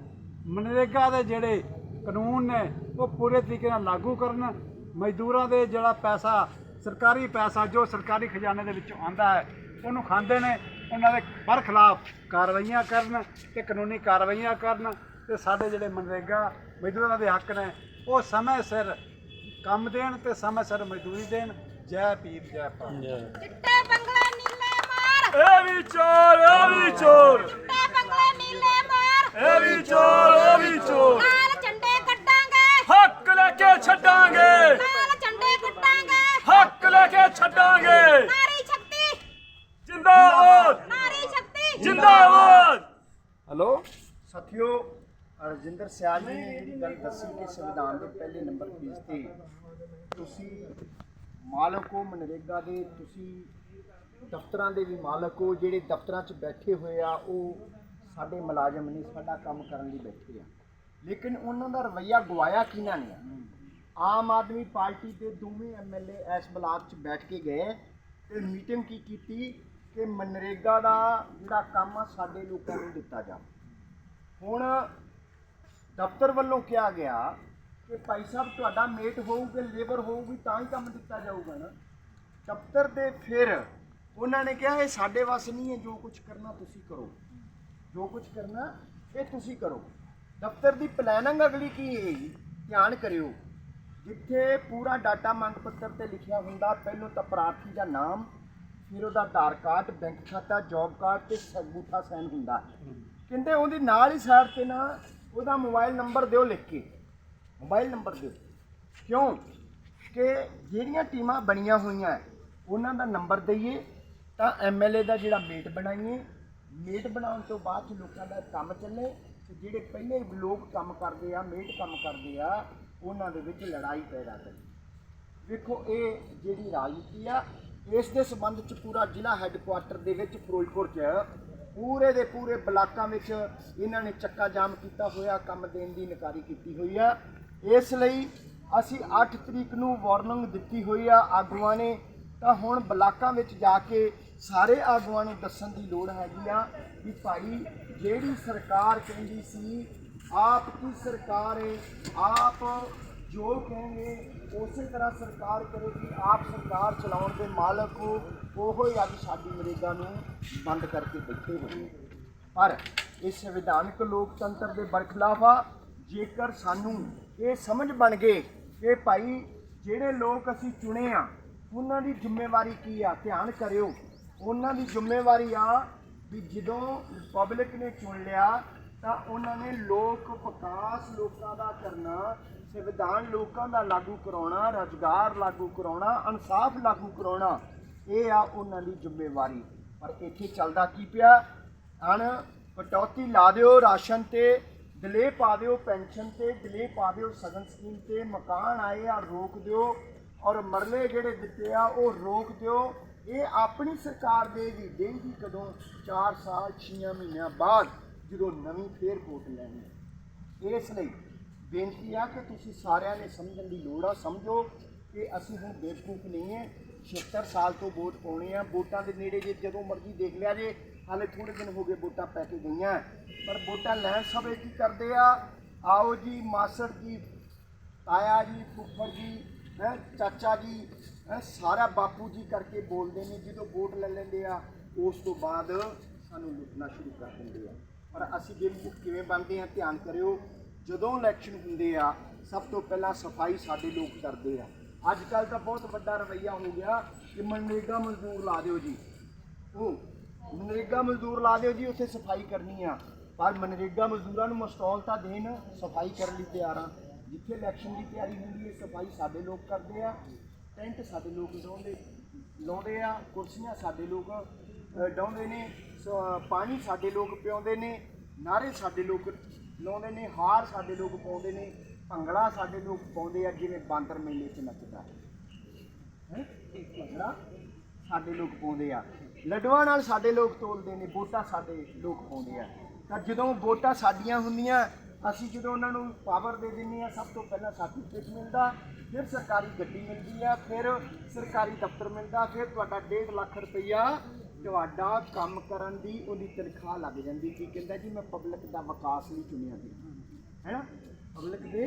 ਮਨਰੇਗਾ ਦੇ ਜਿਹੜੇ ਕਾਨੂੰਨ ਨੇ, ਉਹ ਪੂਰੇ ਤਰੀਕੇ ਨਾਲ ਲਾਗੂ ਕਰਨ। ਮਜ਼ਦੂਰਾਂ ਦੇ ਜਿਹੜਾ ਪੈਸਾ ਸਰਕਾਰੀ ਪੈਸਾ ਜੋ ਸਰਕਾਰੀ ਖਜ਼ਾਨੇ ਦੇ ਵਿੱਚੋਂ ਆਉਂਦਾ ਹੈ ਉਹਨੂੰ ਖਾਂਦੇ ਨੇ ਉਹਨਾਂ ਦੇ ਬਰਖਲਾਫ ਕਾਰਵਾਈਆਂ ਕਰਨ ਤੇ ਕਾਨੂੰਨੀ ਕਾਰਵਾਈਆਂ ਕਰਨ ਤੇ ਸਾਡੇ ਜਿਹੜੇ ਮਨਰੇਗਾ ਮਜ਼ਦੂਰਾਂ ਦੇ ਹੱਕ ਨੇ ਉਹ ਸਮੇਂ ਸਿਰ ਕੰਮ ਦੇਣ ਤੇ ਸਮੇਂ ਸਿਰ ਮਜ਼ਦੂਰੀ ਦੇਣ। ਜੈ ਪੀਰ ਜੈ ਭਾਰਤ। ਚਿੱਟੇ ਬੰਗਲੇ ਨੀਲੇ ਮਾਰ। ਇਹ ਵੀ ਚੋਰ ਇਹ ਵੀ ਚੋਰ। ਚਿੱਟੇ ਬੰਗਲੇ ਨੀਲੇ ਮਾਰ। ਇਹ ਵੀ ਚੋਰ ਇਹ ਵੀ ਚੋਰ। ਲਾਲ ਝੰਡੇ ਕੱਢਾਂਗੇ। ਹੱਕ ਲੈ ਕੇ ਛੱਡਾਂਗੇ ਲਾਲ ਝੰਡੇ ਕੱਢਾਂਗੇ ਹੱਕ ਲੈ ਕੇ ਛੱਡਾਂਗੇ। ਨਾਰੀ ਸ਼ਕਤੀ ਜਿੰਦਾਬਾਦ। ਨਾਰੀ ਸ਼ਕਤੀ ਜਿੰਦਾਬਾਦ। ਹੈਲੋ? ਬਲਵਿੰਦਰ ਸਿਆਲ ਜੀ ਨੇ ਜਿਹੜੀ ਗੱਲ ਦੱਸੀ ਕਿ ਸੰਵਿਧਾਨ ਦੇ ਪਹਿਲੇ ਨੰਬਰ ਪੇਜ ਤੇ ਤੁਸੀਂ ਮਾਲਕ ਹੋ ਮਨਰੇਗਾ ਦੇ ਤੁਸੀਂ ਦਫ਼ਤਰਾਂ ਦੇ ਵੀ ਮਾਲਕ ਹੋ ਜਿਹੜੇ ਦਫ਼ਤਰਾਂ 'ਚ ਬੈਠੇ ਹੋਏ ਆ ਉਹ ਸਾਡੇ ਮੁਲਾਜ਼ਮ ਨਹੀਂ ਸਾਡਾ ਕੰਮ ਕਰਨ ਲਈ ਬੈਠੇ ਆ। ਲੇਕਿਨ ਉਹਨਾਂ ਦਾ ਰਵੱਈਆ ਗਵਾਇਆ ਕਿਹਨਾਂ ਨੇ? ਆ? ਆਮ ਆਦਮੀ ਪਾਰਟੀ ਦੇ ਦੋਵੇਂ ਐਮਐਲਏ ਇਸ ਬਲਾਕ 'ਚ ਬੈਠ ਕੇ ਗਏ ਤੇ ਮੀਟਿੰਗ ਕੀ ਕੀਤੀ ਕਿ ਮਨਰੇਗਾ ਦਾ ਜਿਹੜਾ ਕੰਮ ਆ ਸਾਡੇ ਲੋਕਾਂ ਨੂੰ ਦਿੱਤਾ ਜਾ ਹੁਣ ਦਫ਼ਤਰ ਵੱਲੋਂ ਕਿਹਾ ਗਿਆ ਕਿ ਭਾਈ ਸਾਹਿਬ ਤੁਹਾਡਾ ਮੇਟ ਹੋਊਗਾ, ਲੇਬਰ ਹੋਊਗੀ, ਤਾਂ ਹੀ ਕੰਮ ਦਿੱਤਾ ਜਾਊਗਾ ਨਾ। ਦਫ਼ਤਰ ਦੇ ਫਿਰ ਉਹਨਾਂ ਨੇ ਕਿਹਾ, ਇਹ ਸਾਡੇ ਵੱਸ ਨਹੀਂ ਹੈ, ਜੋ ਕੁਝ ਕਰਨਾ ਤੁਸੀਂ ਕਰੋ। ਜੋ ਕੁਝ ਕਰਨਾ, ਇਹ ਤੁਸੀਂ ਕਰੋ। ਦਫ਼ਤਰ ਦੀ ਪਲੈਨਿੰਗ ਅਗਲੀ ਕੀ ਹੈ ਧਿਆਨ ਕਰਿਓ। ਜਿੱਥੇ ਪੂਰਾ ਡਾਟਾ ਮੰਗ ਪੱਤਰ ਤੇ ਲਿਖਿਆ ਹੁੰਦਾ, ਪਹਿਲੋਂ ਤਾਂ ਪ੍ਰਾਰਥੀ ਦਾ ਨਾਮ, ਫਿਰ ਉਹਦਾ ਆਧਾਰ ਕਾਰਡ, ਬੈਂਕ ਖਾਤਾ, ਜੌਬ ਕਾਰਡ ਤੇ ਅੰਗੂਠਾ ਸਾਈਨ ਹੁੰਦਾ। ਕਹਿੰਦੇ ਉਹਦੀ ਨਾਲ ਹੀ ਸਾਈਡ ਤੇ ਨਾ ਉਹਦਾ ਮੋਬਾਈਲ ਨੰਬਰ ਦਿਓ ਲਿਖ ਕੇ। ਮੋਬਾਈਲ ਨੰਬਰ ਦਿਓ। ਕਿਉਂ? ਕਿ ਜਿਹੜੀਆਂ ਟੀਮਾਂ ਬਣੀਆਂ ਹੋਈਆਂ, ਉਹਨਾਂ ਦਾ ਨੰਬਰ ਦਈਏ, ਤਾਂ ਐਮਐਲਏ ਦਾ ਜਿਹੜਾ ਮੇਟ ਬਣਾਈਏ, ਮੇਟ ਬਣਾਉਣ ਤੋਂ ਬਾਅਦ 'ਚ ਲੋਕਾਂ ਦਾ ਕੰਮ ਚੱਲੇ, ਤੇ ਜਿਹੜੇ ਪਹਿਲੇ ਲੋਕ ਕੰਮ ਕਰਦੇ ਆ, ਮੇਟ ਕੰਮ ਕਰਦੇ ਆ ਉਹਨਾਂ ਦੇ ਵਿੱਚ ਲੜਾਈ ਪੈਦਾ ਕਰੀ। ਵੇਖੋ, ਇਹ ਜਿਹੜੀ ਰਾਜਨੀਤੀ ਆ, ਇਸ ਦੇ ਸੰਬੰਧ ਚ ਪੂਰਾ ਜ਼ਿਲ੍ਹਾ ਹੈੱਡਕੁਆਟਰ ਦੇ ਵਿੱਚ ਫਿਰੋਜ਼ਪੁਰ ਚ ਪੂਰੇ ਦੇ ਪੂਰੇ ਬਲਾਕਾਂ ਵਿੱਚ ਇਹਨਾਂ ਨੇ ਚੱਕਾ ਜਾਮ ਕੀਤਾ ਹੋਇਆ, ਕੰਮ ਦੇਣ ਦੀ ਨਕਾਰੀ ਕੀਤੀ ਹੋਈ ਆ। ਇਸ ਲਈ ਅਸੀਂ 8 ਤਰੀਕ ਨੂੰ ਵਾਰਨਿੰਗ ਦਿੱਤੀ ਹੋਈ ਆ ਆਗੂਆਂ ਨੇ। ਤਾਂ ਹੁਣ ਬਲਾਕਾਂ ਵਿੱਚ ਜਾ ਕੇ ਸਾਰੇ ਆਗੂਆਂ ਨੂੰ ਦੱਸਣ ਦੀ ਲੋੜ ਹੈਗੀ ਆ ਵੀ ਭਾਈ, ਜਿਹੜੀ ਸਰਕਾਰ ਕਹਿੰਦੀ ਸੀ ਆਪ ਕੀ ਸਰਕਾਰ ਹੈ? ਆਪ ਜੋ ਕहेंगे ਉਸੇ ਤਰ੍ਹਾਂ ਸਰਕਾਰ ਕਰੇਗੀ। ਆਪ ਸਰਕਾਰ ਚਲਾਉਣ ਦੇ ਮਾਲਕ ਹੋ। ਉਹੋ ਹੀ ਅੱਜ ਸਾਡੀ ਨਰੇਗਾ ਨੂੰ ਬੰਦ ਕਰਕੇ ਬੈਠੇ ਹੋਏ ਪਰ ਇਹ ਸੰਵਿਧਾਨਕ ਲੋਕਤੰਤਰ ਦੇ ਬਰਖਲਾਫ ਆ, ਜੇਕਰ ਸਾਨੂੰ ਇਹ ਸਮਝ ਬਣ ਗਏ ਕਿ ਭਾਈ ਜਿਹੜੇ ਲੋਕ ਅਸੀਂ ਚੁਣੇ ਆ, ਉਹਨਾਂ ਦੀ ਜ਼ਿੰਮੇਵਾਰੀ ਕੀ ਆ? ਧਿਆਨ ਕਰਿਓ। ਉਹਨਾਂ ਦੀ ਜ਼ਿੰਮੇਵਾਰੀ ਆ ਵੀ ਜਦੋਂ ਪਬਲਿਕ ਨੇ ਚੁਣ ਲਿਆ ਤਾਂ ਉਹਨਾਂ ਨੇ ਲੋਕ ਵਿਕਾਸ ਲੋਕਾਂ ਦਾ ਕਰਨਾ, ਸੰਵਿਧਾਨ ਲੋਕਾਂ ਦਾ ਲਾਗੂ ਕਰਾਉਣਾ, ਰੁਜ਼ਗਾਰ ਲਾਗੂ ਕਰਾਉਣਾ, ਇਨਸਾਫ ਲਾਗੂ ਕਰਾਉਣਾ, ਇਹ ਆ ਉਹਨਾਂ ਦੀ ਜ਼ਿੰਮੇਵਾਰੀ। ਪਰ ਇੱਥੇ ਚੱਲਦਾ ਕੀ ਪਿਆ? ਹਣ ਕਟੌਤੀ ਲਾ ਦਿਓ ਰਾਸ਼ਨ ਤੇ ਡਿਲੇ ਪਾ ਦਿਓ ਪੈਨਸ਼ਨ ਤੇ ਡਿਲੇ ਪਾ ਦਿਓ ਸਗਨ ਸਕੀਮ ਤੇ, ਮਕਾਨ ਆਏ ਆ ਰੋਕ ਦਿਓ, ਔਰ ਮਰਲੇ ਜਿਹੜੇ ਦਿੱਤੇ ਆ ਉਹ ਰੋਕ ਦਿਓ। ਇਹ ਆਪਣੀ ਸਰਕਾਰ ਦੇ ਵੀ ਦੇਗੀ ਕਦੋਂ? 4 ਸਾਲ 6 ਮਹੀਨਿਆਂ ਬਾਅਦ। ਜਦੋਂ ਨਵੀਂ ਫੇਰ ਵੋਟ ਲੈਣੀ ਹੈ। ਇਸ ਲਈ ਬੇਨਤੀ ਆ ਕਿ ਤੁਸੀਂ ਸਾਰਿਆਂ ਨੇ ਸਮਝਣ ਦੀ ਲੋੜ ਆ। ਸਮਝੋ ਕਿ ਅਸੀਂ ਹੁਣ ਬੇਵਕੂਫ ਨਹੀਂ ਹੈ 76 ਸਾਲ ਤੋਂ ਵੋਟ ਪਾਉਣੇ ਆ। ਵੋਟਾਂ ਦੇ ਨੇੜੇ ਜੇ ਜਦੋਂ ਮਰਜ਼ੀ ਦੇਖ ਲਿਆ ਜੇ, ਹਾਲੇ ਥੋੜੇ ਦਿਨ ਹੋ ਗਏ ਵੋਟਾਂ ਪੈ ਕੇ ਗਈਆਂ। ਪਰ ਵੋਟਾਂ ਲੈਣ ਸਭੇ ਕੀ ਕਰਦੇ ਆ? ਆਓ ਜੀ, ਮਾਸੜ ਜੀ, ਤਾਇਆ ਜੀ, ਫੁੱਫੜ ਜੀ, ਹੈ, ਚਾਚਾ ਜੀ, ਹੈਂ, ਸਾਰਾ ਬਾਪੂ ਜੀ ਕਰਕੇ ਬੋਲਦੇ ਨੇ, ਜਦੋਂ ਵੋਟ ਲੈ ਲੈਂਦੇ ਆ, ਉਸ ਤੋਂ ਬਾਅਦ ਸਾਨੂੰ ਲੁੱਟਣਾ ਸ਼ੁਰੂ ਕਰ ਦਿੰਦੇ ਆ। ਪਰ ਅਸੀਂ ਬੇਵਕੂਫ ਕਿਵੇਂ ਬਣਦੇ ਹਾਂ, ਧਿਆਨ ਕਰਿਓ। ਜਦੋਂ ਇਲੈਕਸ਼ਨ ਹੁੰਦੇ ਆ, ਸਭ ਤੋਂ ਪਹਿਲਾਂ ਸਫ਼ਾਈ ਸਾਡੇ ਲੋਕ ਕਰਦੇ ਆ। ਅੱਜ ਕੱਲ ਤਾਂ ਬਹੁਤ ਵੱਡਾ ਰਵਈਆ ਹੋ ਗਿਆ ਕਿ ਮਨਰੇਗਾ ਮਜ਼ਦੂਰ ਲਾ ਦਿਓ ਜੀ। ਉਹ ਮਨਰੇਗਾ ਮਜ਼ਦੂਰ ਲਾ ਦਿਓ ਜੀ, ਉੱਥੇ ਸਫ਼ਾਈ ਕਰਨੀ ਆ। ਪਰ ਮਨਰੇਗਾ ਮਜ਼ਦੂਰਾਂ ਨੂੰ ਮਸਟੌਲ ਤਾਂ ਦੇਣ, ਸਫ਼ਾਈ ਕਰਨ ਲਈ ਤਿਆਰ ਆ। ਜਿੱਥੇ ਇਲੈਕਸ਼ਨ ਦੀ ਤਿਆਰੀ ਹੁੰਦੀ ਹੈ, ਸਫ਼ਾਈ ਸਾਡੇ ਲੋਕ ਕਰਦੇ ਆ, ਟੈਂਟ ਸਾਡੇ ਲੋਕ ਲਾਉਂਦੇ ਲਾਉਂਦੇ ਆ, ਕੁਰਸੀਆਂ ਸਾਡੇ ਲੋਕ ਡਾਉਂਦੇ ਨੇ। ਸ- ਪਾਣੀ ਸਾਡੇ ਲੋਕ ਪਿਆਉਂਦੇ ਨੇ, ਨਾਰੇ ਸਾਡੇ ਲੋਕ ਲਾਉਂਦੇ ਨੇ, ਹਾਰ ਸਾਡੇ ਲੋਕ ਪਾਉਂਦੇ ਨੇ, ਭੰਗੜਾ ਸਾਡੇ ਲੋਕ ਪਾਉਂਦੇ ਆ, ਜਿਵੇਂ ਬਾਂਦਰ ਮੇਲੇ 'ਚ ਨੱਚਦਾ। ਹੈ? ਇਹ ਭੰਗੜਾ ਸਾਡੇ ਲੋਕ ਪਾਉਂਦੇ ਆ। ਲੱਡੂਆਂ ਨਾਲ ਸਾਡੇ ਲੋਕ ਤੋਲਦੇ ਨੇ, ਵੋਟਾਂ ਸਾਡੇ ਲੋਕ ਪਾਉਂਦੇ ਆ। ਤਾਂ ਜਦੋਂ ਵੋਟਾਂ ਸਾਡੀਆਂ ਹੁੰਦੀਆਂ, ਅਸੀਂ ਜਦੋਂ ਉਹਨਾਂ ਨੂੰ ਪਾਵਰ ਦੇ ਦਿੰਦੇ ਆ, ਸਭ ਤੋਂ ਪਹਿਲਾਂ ਸਰਟੀਫਿਕੇਟ ਮਿਲਦਾ, ਫਿਰ ਸਰਕਾਰੀ ਗੱਡੀ ਮਿਲਦੀ ਆ, ਫਿਰ ਸਰਕਾਰੀ ਦਫ਼ਤਰ ਮਿਲਦਾ, ਫਿਰ ਤੁਹਾਡਾ 1.5 ਲੱਖ ਰੁਪਈਆ ਤੁਹਾਡਾ ਕੰਮ ਕਰਨ ਦੀ ਉਹਦੀ ਤਨਖਾਹ ਲੱਗ ਜਾਂਦੀ ਕੀ ਕਹਿੰਦਾ ਜੀ, ਮੈਂ ਪਬਲਿਕ ਦਾ ਵਿਕਾਸ ਲਈ ਚੁਣਿਆ ਗਿਆ ਹੈਨਾ? ਪਬਲਿਕ ਦੇ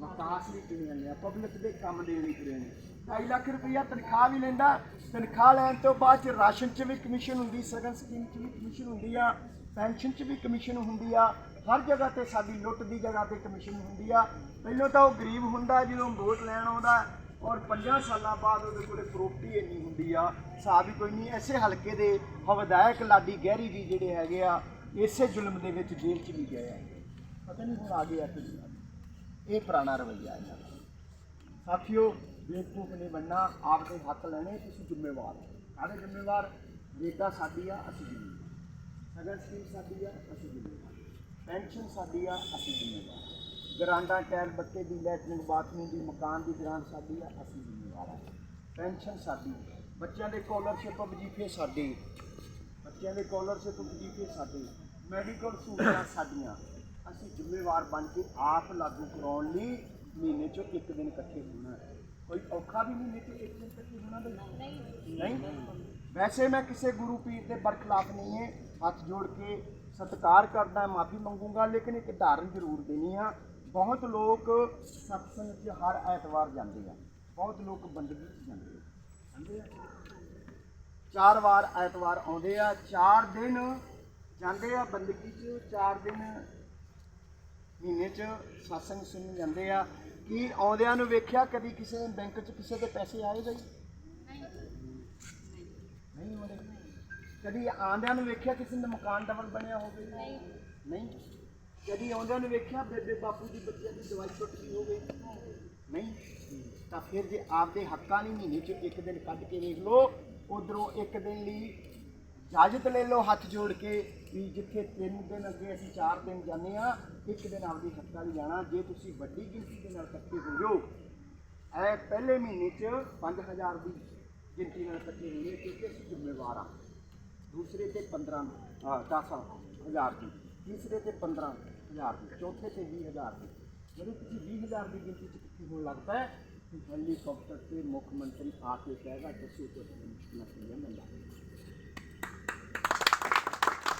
ਵਿਕਾਸ ਲਈ ਚੁਣਿਆ ਗਿਆ। ਪਬਲਿਕ ਦੇ ਕੰਮ ਦੇ ਲਈ ਚੁਣਿਆ ਗਿਆ। 2 ਲੱਖ ਰੁਪਈਆ ਤਨਖਾਹ ਵੀ ਲੈਂਦਾ। ਤਨਖਾਹ ਲੈਣ ਤੋਂ ਬਾਅਦ ਚ ਰਾਸ਼ਨ 'ਚ ਵੀ ਕਮਿਸ਼ਨ ਹੁੰਦੀ, ਸਗਨ ਸਕੀਮ 'ਚ ਵੀ ਕਮਿਸ਼ਨ ਹੁੰਦੀ ਆ ਪੈਨਸ਼ਨ 'ਚ ਵੀ ਕਮਿਸ਼ਨ ਹੁੰਦੀ ਆ। ਹਰ ਜਗ੍ਹਾ ਤੇ ਸਾਡੀ ਲੁੱਟ ਦੀ ਜਗ੍ਹਾ ਤੇ ਕਮਿਸ਼ਨ ਹੁੰਦੀ ਆ। ਪਹਿਲਾਂ ਤਾਂ ਉਹ ਗਰੀਬ ਹੁੰਦਾ, ਜਦੋਂ ਵੋਟ ਲੈਣ ਆਉਂਦਾ ਔਰ 50 ਸਾਲਾਂ ਬਾਅਦ ਉਹਦੇ ਕੋਲੇ ਪ੍ਰੋਪਰਟੀ ਇੰਨੀ ਹੁੰਦੀ ਆ ਹਿਸਾਬ ਹੀ ਕੋਈ ਨਹੀਂ, ਐਸੇ ਹਲਕੇ ਦੇ ਹਵਦਾਇਕ ਲਾਡੀ ਗਹਿਰੀ ਵੀ ਜਿਹੜੇ ਹੈਗੇ ਆ, ਇਸੇ ਜ਼ੁਲਮ ਦੇ ਵਿੱਚ ਜੇਲ੍ਹ 'ਚ ਵੀ ਗਏ ਆ। ਪਤਾ ਨਹੀਂ ਹੁਣ ਆ ਗਏ ਆ ਕਿ ਇਹ ਪੁਰਾਣਾ ਰਵੱਈਆ ਇਹਨਾਂ ਦਾ। ਸਾਥੀਓ, ਬੇਵਕੂਫ ਨਹੀਂ ਬਣਨਾ, ਆਪਦੇ ਹੱਕ ਲੈਣੇ, ਤੁਸੀਂ ਜ਼ਿੰਮੇਵਾਰ ਹੋ। ਸਾਰੇ ਜ਼ਿੰਮੇਵਾਰ ਬੇਟਾ ਸਾਡੀ ਆ, ਅਸੀਂ ਜ਼ਿੰਮੇਵਾਰ। ਸਗਨ ਸਕੀਮ ਸਾਡੀ ਆ, ਅਸੀਂ ਜ਼ਿੰਮੇਵਾਰ। ਪੈਨਸ਼ਨ ਸਾਡੀ ਆ, ਅਸੀਂ ਜ਼ਿੰਮੇਵਾਰ। ਹਾਂ। ਗਰਾਂਡਾ ਟੈਲ ਬੱਤੇ ਦੀ ਲੈਟਰਿੰਗ, ਬਾਥਰੂਮ ਦੀ ਮਕਾਨ ਦੀ ਗ੍ਰਾਂਟ ਸਾਡੀ ਆ, ਅਸੀਂ ਜ਼ਿੰਮੇਵਾਰ ਹਾਂ ਪੈਨਸ਼ਨ ਸਾਡੀ ਬੱਚਿਆਂ ਦੇ ਸਕਾਲਰਸ਼ਿਪ ਵਜੀਫੇ ਸਾਡੇ ਬੱਚਿਆਂ ਦੇ ਸਕਾਲਰਸ਼ਿਪ ਵਜੀਫੇ ਸਾਡੇ ਮੈਡੀਕਲ ਸਹੂਲਤਾਂ ਸਾਡੀਆਂ। ਅਸੀਂ ਜ਼ਿੰਮੇਵਾਰ ਬਣ ਕੇ ਆਪ ਲਾਗੂ ਕਰਾਉਣ ਲਈ ਮਹੀਨੇ 'ਚੋਂ ਇੱਕ ਦਿਨ ਇਕੱਠੇ ਹੋਣਾ ਕੋਈ ਔਖਾ ਵੀ ਮਹੀਨੇ 'ਚ ਇੱਕ ਦਿਨ ਇਕੱਠੇ ਹੋਣਾ ਬਈ ਨਹੀਂ। ਵੈਸੇ ਮੈਂ ਕਿਸੇ ਗੁਰੂ ਪੀਰ ਦੇ ਬਰਖਲਾਫ ਨਹੀਂ ਹੈ। ਹੱਥ ਜੋੜ ਕੇ ਸਤਿਕਾਰ ਕਰਦਾ, ਮਾਫੀ ਮੰਗੂਗਾ, ਲੇਕਿਨ ਇੱਕ ਧਾਰਨ ਜ਼ਰੂਰ ਦੇਣੀ ਆ। ਬਹੁਤ ਲੋਕ ਸਤਸੰਗ 'ਚ ਹਰ ਐਤਵਾਰ ਜਾਂਦੇ ਆ। ਬਹੁਤ ਲੋਕ ਬੰਦਗੀ 'ਚ ਜਾਂਦੇ ਆ। ਜਾਂਦੇ ਆ। ਚਾਰ ਵਾਰ ਐਤਵਾਰ ਆਉਂਦੇ ਆ ਚਾਰ ਦਿਨ ਜਾਂਦੇ ਆ ਬੰਦਗੀ 'ਚ ਚਾਰ ਦਿਨ ਮਹੀਨੇ 'ਚ satsang ਸੁਣਨ ਜਾਂਦੇ ਆ। ਕੀ ਆਉਂਦਿਆਂ ਨੂੰ ਵੇਖਿਆ ਕਦੀ ਕਿਸੇ ਨੇ ਬੈਂਕ 'ਚ ਕਿਸੇ ਦੇ ਪੈਸੇ ਆਏ ਬਈ? ਨਹੀਂ ਆਉਂਦੇ। ਕਦੀ ਆਂਦਿਆਂ ਨੂੰ ਵੇਖਿਆ ਕਿਸੇ ਦਾ ਮਕਾਨ ਡਬਲ ਬਣਿਆ ਹੋਵੇ? ਨਹੀਂ। ਨਹੀਂ। ਕਦੀ ਆਉਂਦਿਆਂ ਨੂੰ ਵੇਖਿਆ, ਬੇਬੇ ਬਾਪੂ ਦੀ ਬੱਚਿਆਂ ਦੀ ਦਵਾਈ ਛੁੱਟ ਗਈ ਹੋਵੇ? ਨਹੀਂ। ਤਾਂ ਫਿਰ ਜੇ ਆਪਦੇ ਹੱਕਾਂ ਲਈ ਮਹੀਨੇ 'ਚ ਇੱਕ ਦਿਨ ਕੱਢ ਕੇ ਵੇਖ ਲਓ, ਉਧਰੋਂ ਇੱਕ ਦਿਨ ਲਈ ਇਜਾਜ਼ਤ ਲੈ ਲਓ ਹੱਥ ਜੋੜ ਕੇ ਵੀ ਜਿੱਥੇ ਤਿੰਨ ਦਿਨ ਅੱਗੇ ਅਸੀਂ ਚਾਰ ਦਿਨ ਜਾਂਦੇ ਆ ਇੱਕ ਦਿਨ ਆਪਦੇ ਹੱਕਾਂ ਲਈ ਜਾਣਾ, ਜੇ ਤੁਸੀਂ ਵੱਡੀ ਗਿਣਤੀ ਦੇ ਨਾਲ ਇਕੱਠੇ ਹੋ ਜਾਓ। ਇਹ ਪਹਿਲੇ ਮਹੀਨੇ 'ਚ 5000 ਦੀ ਗਿਣਤੀ ਨਾਲ ਇਕੱਠੇ ਹੋਏ ਕਿਉਂਕਿ ਅਸੀਂ ਜ਼ਿੰਮੇਵਾਰ ਆ ਦੂਸਰੇ ਤੇ 15 ਹਾਂ 10 ਹਜ਼ਾਰ ਦੀ। ਤੀਸਰੇ ਤੇ 15 ਹਜ਼ਾਰ ਦੀ ਚੌਥੇ ਤੇ 20 ਹਜ਼ਾਰ ਦੀ। ਜਦੋਂ ਤੁਸੀਂ 20 ਹਜ਼ਾਰ ਦੀ ਗਿਣਤੀ 'ਚ ਇਕੱਠੇ ਹੋਣ ਲੱਗਦਾ ਹੈ ਤੇ ਹੈਲੀਕਾਪਟਰ ਤੇ ਮੁੱਖ ਮੰਤਰੀ ਆ ਕੇ ਕਹੇਗਾ ਦੱਸੋ ਤੁਹਾਡੀ ਮੁਸ਼ਕਲਾਂ ਕੀ ਹੈ।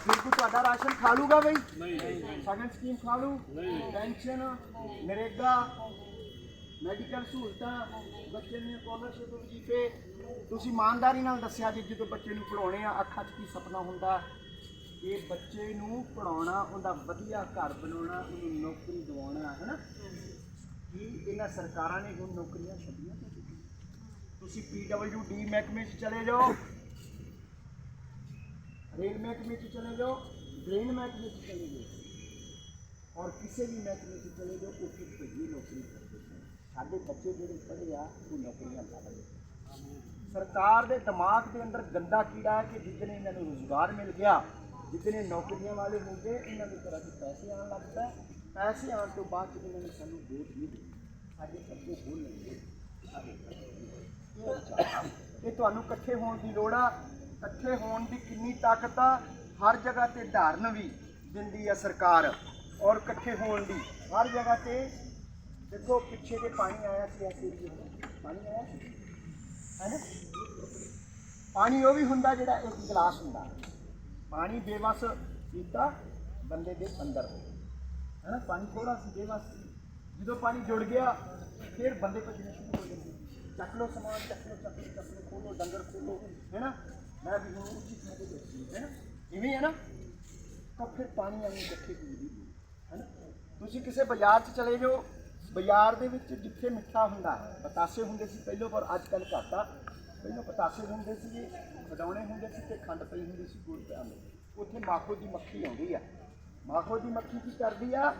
ਫਿਰ ਕੋਈ ਤੁਹਾਡਾ ਰਾਸ਼ਨ ਖਾ ਲੂਗਾ ਬਈ? ਨਹੀਂ ਸਗਨ ਸਕੀਮ ਖਾ ਲੂ ਨਹੀਂ ਪੈਨਸ਼ਨ ਨਰੇਗਾ ਮੈਡੀਕਲ ਸਹੂਲਤਾਂ ਬੱਚੇ ਦੀਆਂ ਸਕਾਲਰਸ਼ਿਪ ਵਜੀਫੇ। ਤੁਸੀਂ ਇਮਾਨਦਾਰੀ ਨਾਲ ਦੱਸਿਆ ਜੀ ਜਦੋਂ ਬੱਚੇ ਨੂੰ ਪੜਾਉਣੇ ਆ ਅੱਖਾਂ 'ਚ ਕੀ ਸੁਪਨਾ ਹੁੰਦਾ? ਇਹ ਬੱਚੇ ਨੂੰ ਪੜਾਉਣਾ ਉਹਦਾ ਵਧੀਆ ਘਰ ਬਣਾਉਣਾ, ਉਹਨੂੰ ਨੌਕਰੀ ਦਿਵਾਉਣਾ ਹੈ ਨਾ, ਕੀ ਇਹਨਾਂ ਸਰਕਾਰਾਂ ਨੇ ਹੁਣ ਨੌਕਰੀਆਂ ਛੱਡੀਆਂ ਤੁਸੀਂ ਡੀ ਮਹਿਕਮੇ 'ਚ ਚਲੇ ਜਾਓ। ਰੇਲ ਮਹਿਕਮੇ 'ਚ ਚਲੇ ਜਾਓ, ਡਰੇਨ ਮਹਿਕਮੇ 'ਚ ਚਲੇ ਜਾਓ। ਔਰ ਕਿਸੇ ਵੀ ਮਹਿਕਮੇ 'ਚ ਚਲੇ ਜਾਓ, ਉੱਥੇ ਭਈ ਨੌਕਰੀ ਕਰਦੇ ਸਾਡੇ ਬੱਚੇ ਜਿਹੜੇ ਪੜ੍ਹੇ ਆ, ਉਹ ਨੌਕਰੀਆਂ ਲੱਗ ਸਰਕਾਰ ਦੇ ਦਿਮਾਗ ਦੇ ਅੰਦਰ ਗੰਦਾ ਕੀੜਾ ਹੈ ਕਿ ਜਿੱਦਨੇ ਇਹਨਾਂ ਨੂੰ ਰੋਜ਼ਗਾਰ ਮਿਲ ਗਿਆ ਜਿੱਦਨੇ ਨੌਕਰੀਆਂ ਵਾਲੇ ਹੋ ਗਏ, ਇਹਨਾਂ ਦੇ ਘਰਾਂ 'ਚ ਪੈਸੇ ਆਉਣ ਲੱਗ ਪਏ। ਪੈਸੇ ਆਉਣ ਤੋਂ ਬਾਅਦ 'ਚ ਇਹਨਾਂ ਨੇ ਸਾਨੂੰ ਵੋਟ ਨਹੀਂ ਦਿੱਤੀ ਸਾਡੇ ਅੱਗੇ ਬੋਲਣਗੇ ਸਾਡੇ ਇਹ ਤੁਹਾਨੂੰ ਇਕੱਠੇ ਹੋਣ ਦੀ ਲੋੜ ਆ। ਇਕੱਠੇ ਹੋਣ ਦੀ ਕਿੰਨੀ ਤਾਕਤ ਆ। ਹਰ ਜਗ੍ਹਾ ਤੇ ਧਾਰਨ ਵੀ ਦਿੰਦੀ ਆ ਸਰਕਾਰ। ਔਰ ਇਕੱਠੇ ਹੋਣ ਦੀ ਹਰ ਜਗ੍ਹਾ ਤੇ ਦੇਖੋ, ਪਿੱਛੇ ਜੇ ਪਾਣੀ ਆਇਆ ਸੀ, ਐਸੇ ਵੀ ਪਾਣੀ ਆਇਆ ਸੀ। ਹੈ? ਨਾ ਪਾਣੀ ਉਹ ਵੀ ਹੁੰਦਾ ਜਿਹੜਾ ਇੱਕ ਗਲਾਸ ਹੁੰਦਾ। ਪਾਣੀ ਬੇਵਸ ਪੀਤਾ ਬੰਦੇ ਦੇ ਅੰਦਰ। ਹੈ ਨਾ ਪਾਣੀ ਥੋੜਾ ਸੀ, ਬੇਵਸ ਜਦੋਂ ਪਾਣੀ ਜੁੜ ਗਿਆ, ਫਿਰ ਬੰਦੇ ਭੱਜਣੇ ਸ਼ੁਰੂ ਹੋ ਜਾਂਦੇ। ਚੱਕ ਲਓ ਸਮਾਨ, ਚੱਕ ਲਓ ਚੱਕ ਲਓ ਚੱਕ ਲਓ ਖੋਲੋ ਡੰਗਰ ਖੋਲੋ ਹੈ ਨਾ ਮੈਂ ਵੀ ਹੁਣ ਉੱਚੀ ਥਾਂ ਤੇ ਬੈਠੀ ਹੈ ਨਾ ਇਵੇਂ ਹੈ ਨਾ? ਤਾਂ ਫਿਰ ਪਾਣੀ ਆਉਂ ਇਕੱਠੇ ਹੁੰਦੀ ਹੈ ਨਾ ਤੁਸੀਂ ਕਿਸੇ ਬਾਜ਼ਾਰ 'ਚ ਚਲੇ ਜਾਓ, ਬਾਜ਼ਾਰ ਦੇ ਵਿੱਚ ਜਿੱਥੇ ਮਿੱਠਾ ਹੁੰਦਾ ਬਤਾਸੇ ਹੁੰਦੇ ਸੀ ਪਹਿਲੋਂ, ਪਰ ਅੱਜ ਕੱਲ੍ਹ ਘਾਟਾ ਪਹਿਲਾਂ ਪਤਾਸੇ ਹੁੰਦੇ ਸੀਗੇ ਖਡਾਉਣੇ ਹੁੰਦੇ ਸੀ ਤੇ ਖੰਡ ਪਈ ਹੁੰਦੀ ਸੀ ਗੁੜ ਪਿਆ ਹੁੰਦਾ ਉੱਥੇ ਮਾਖੋ ਦੀ ਮੱਖੀ ਆਉਂਦੀ ਆ। ਮਾਖੋ ਦੀ ਮੱਖੀ ਕੀ ਕਰਦੀ ਆ?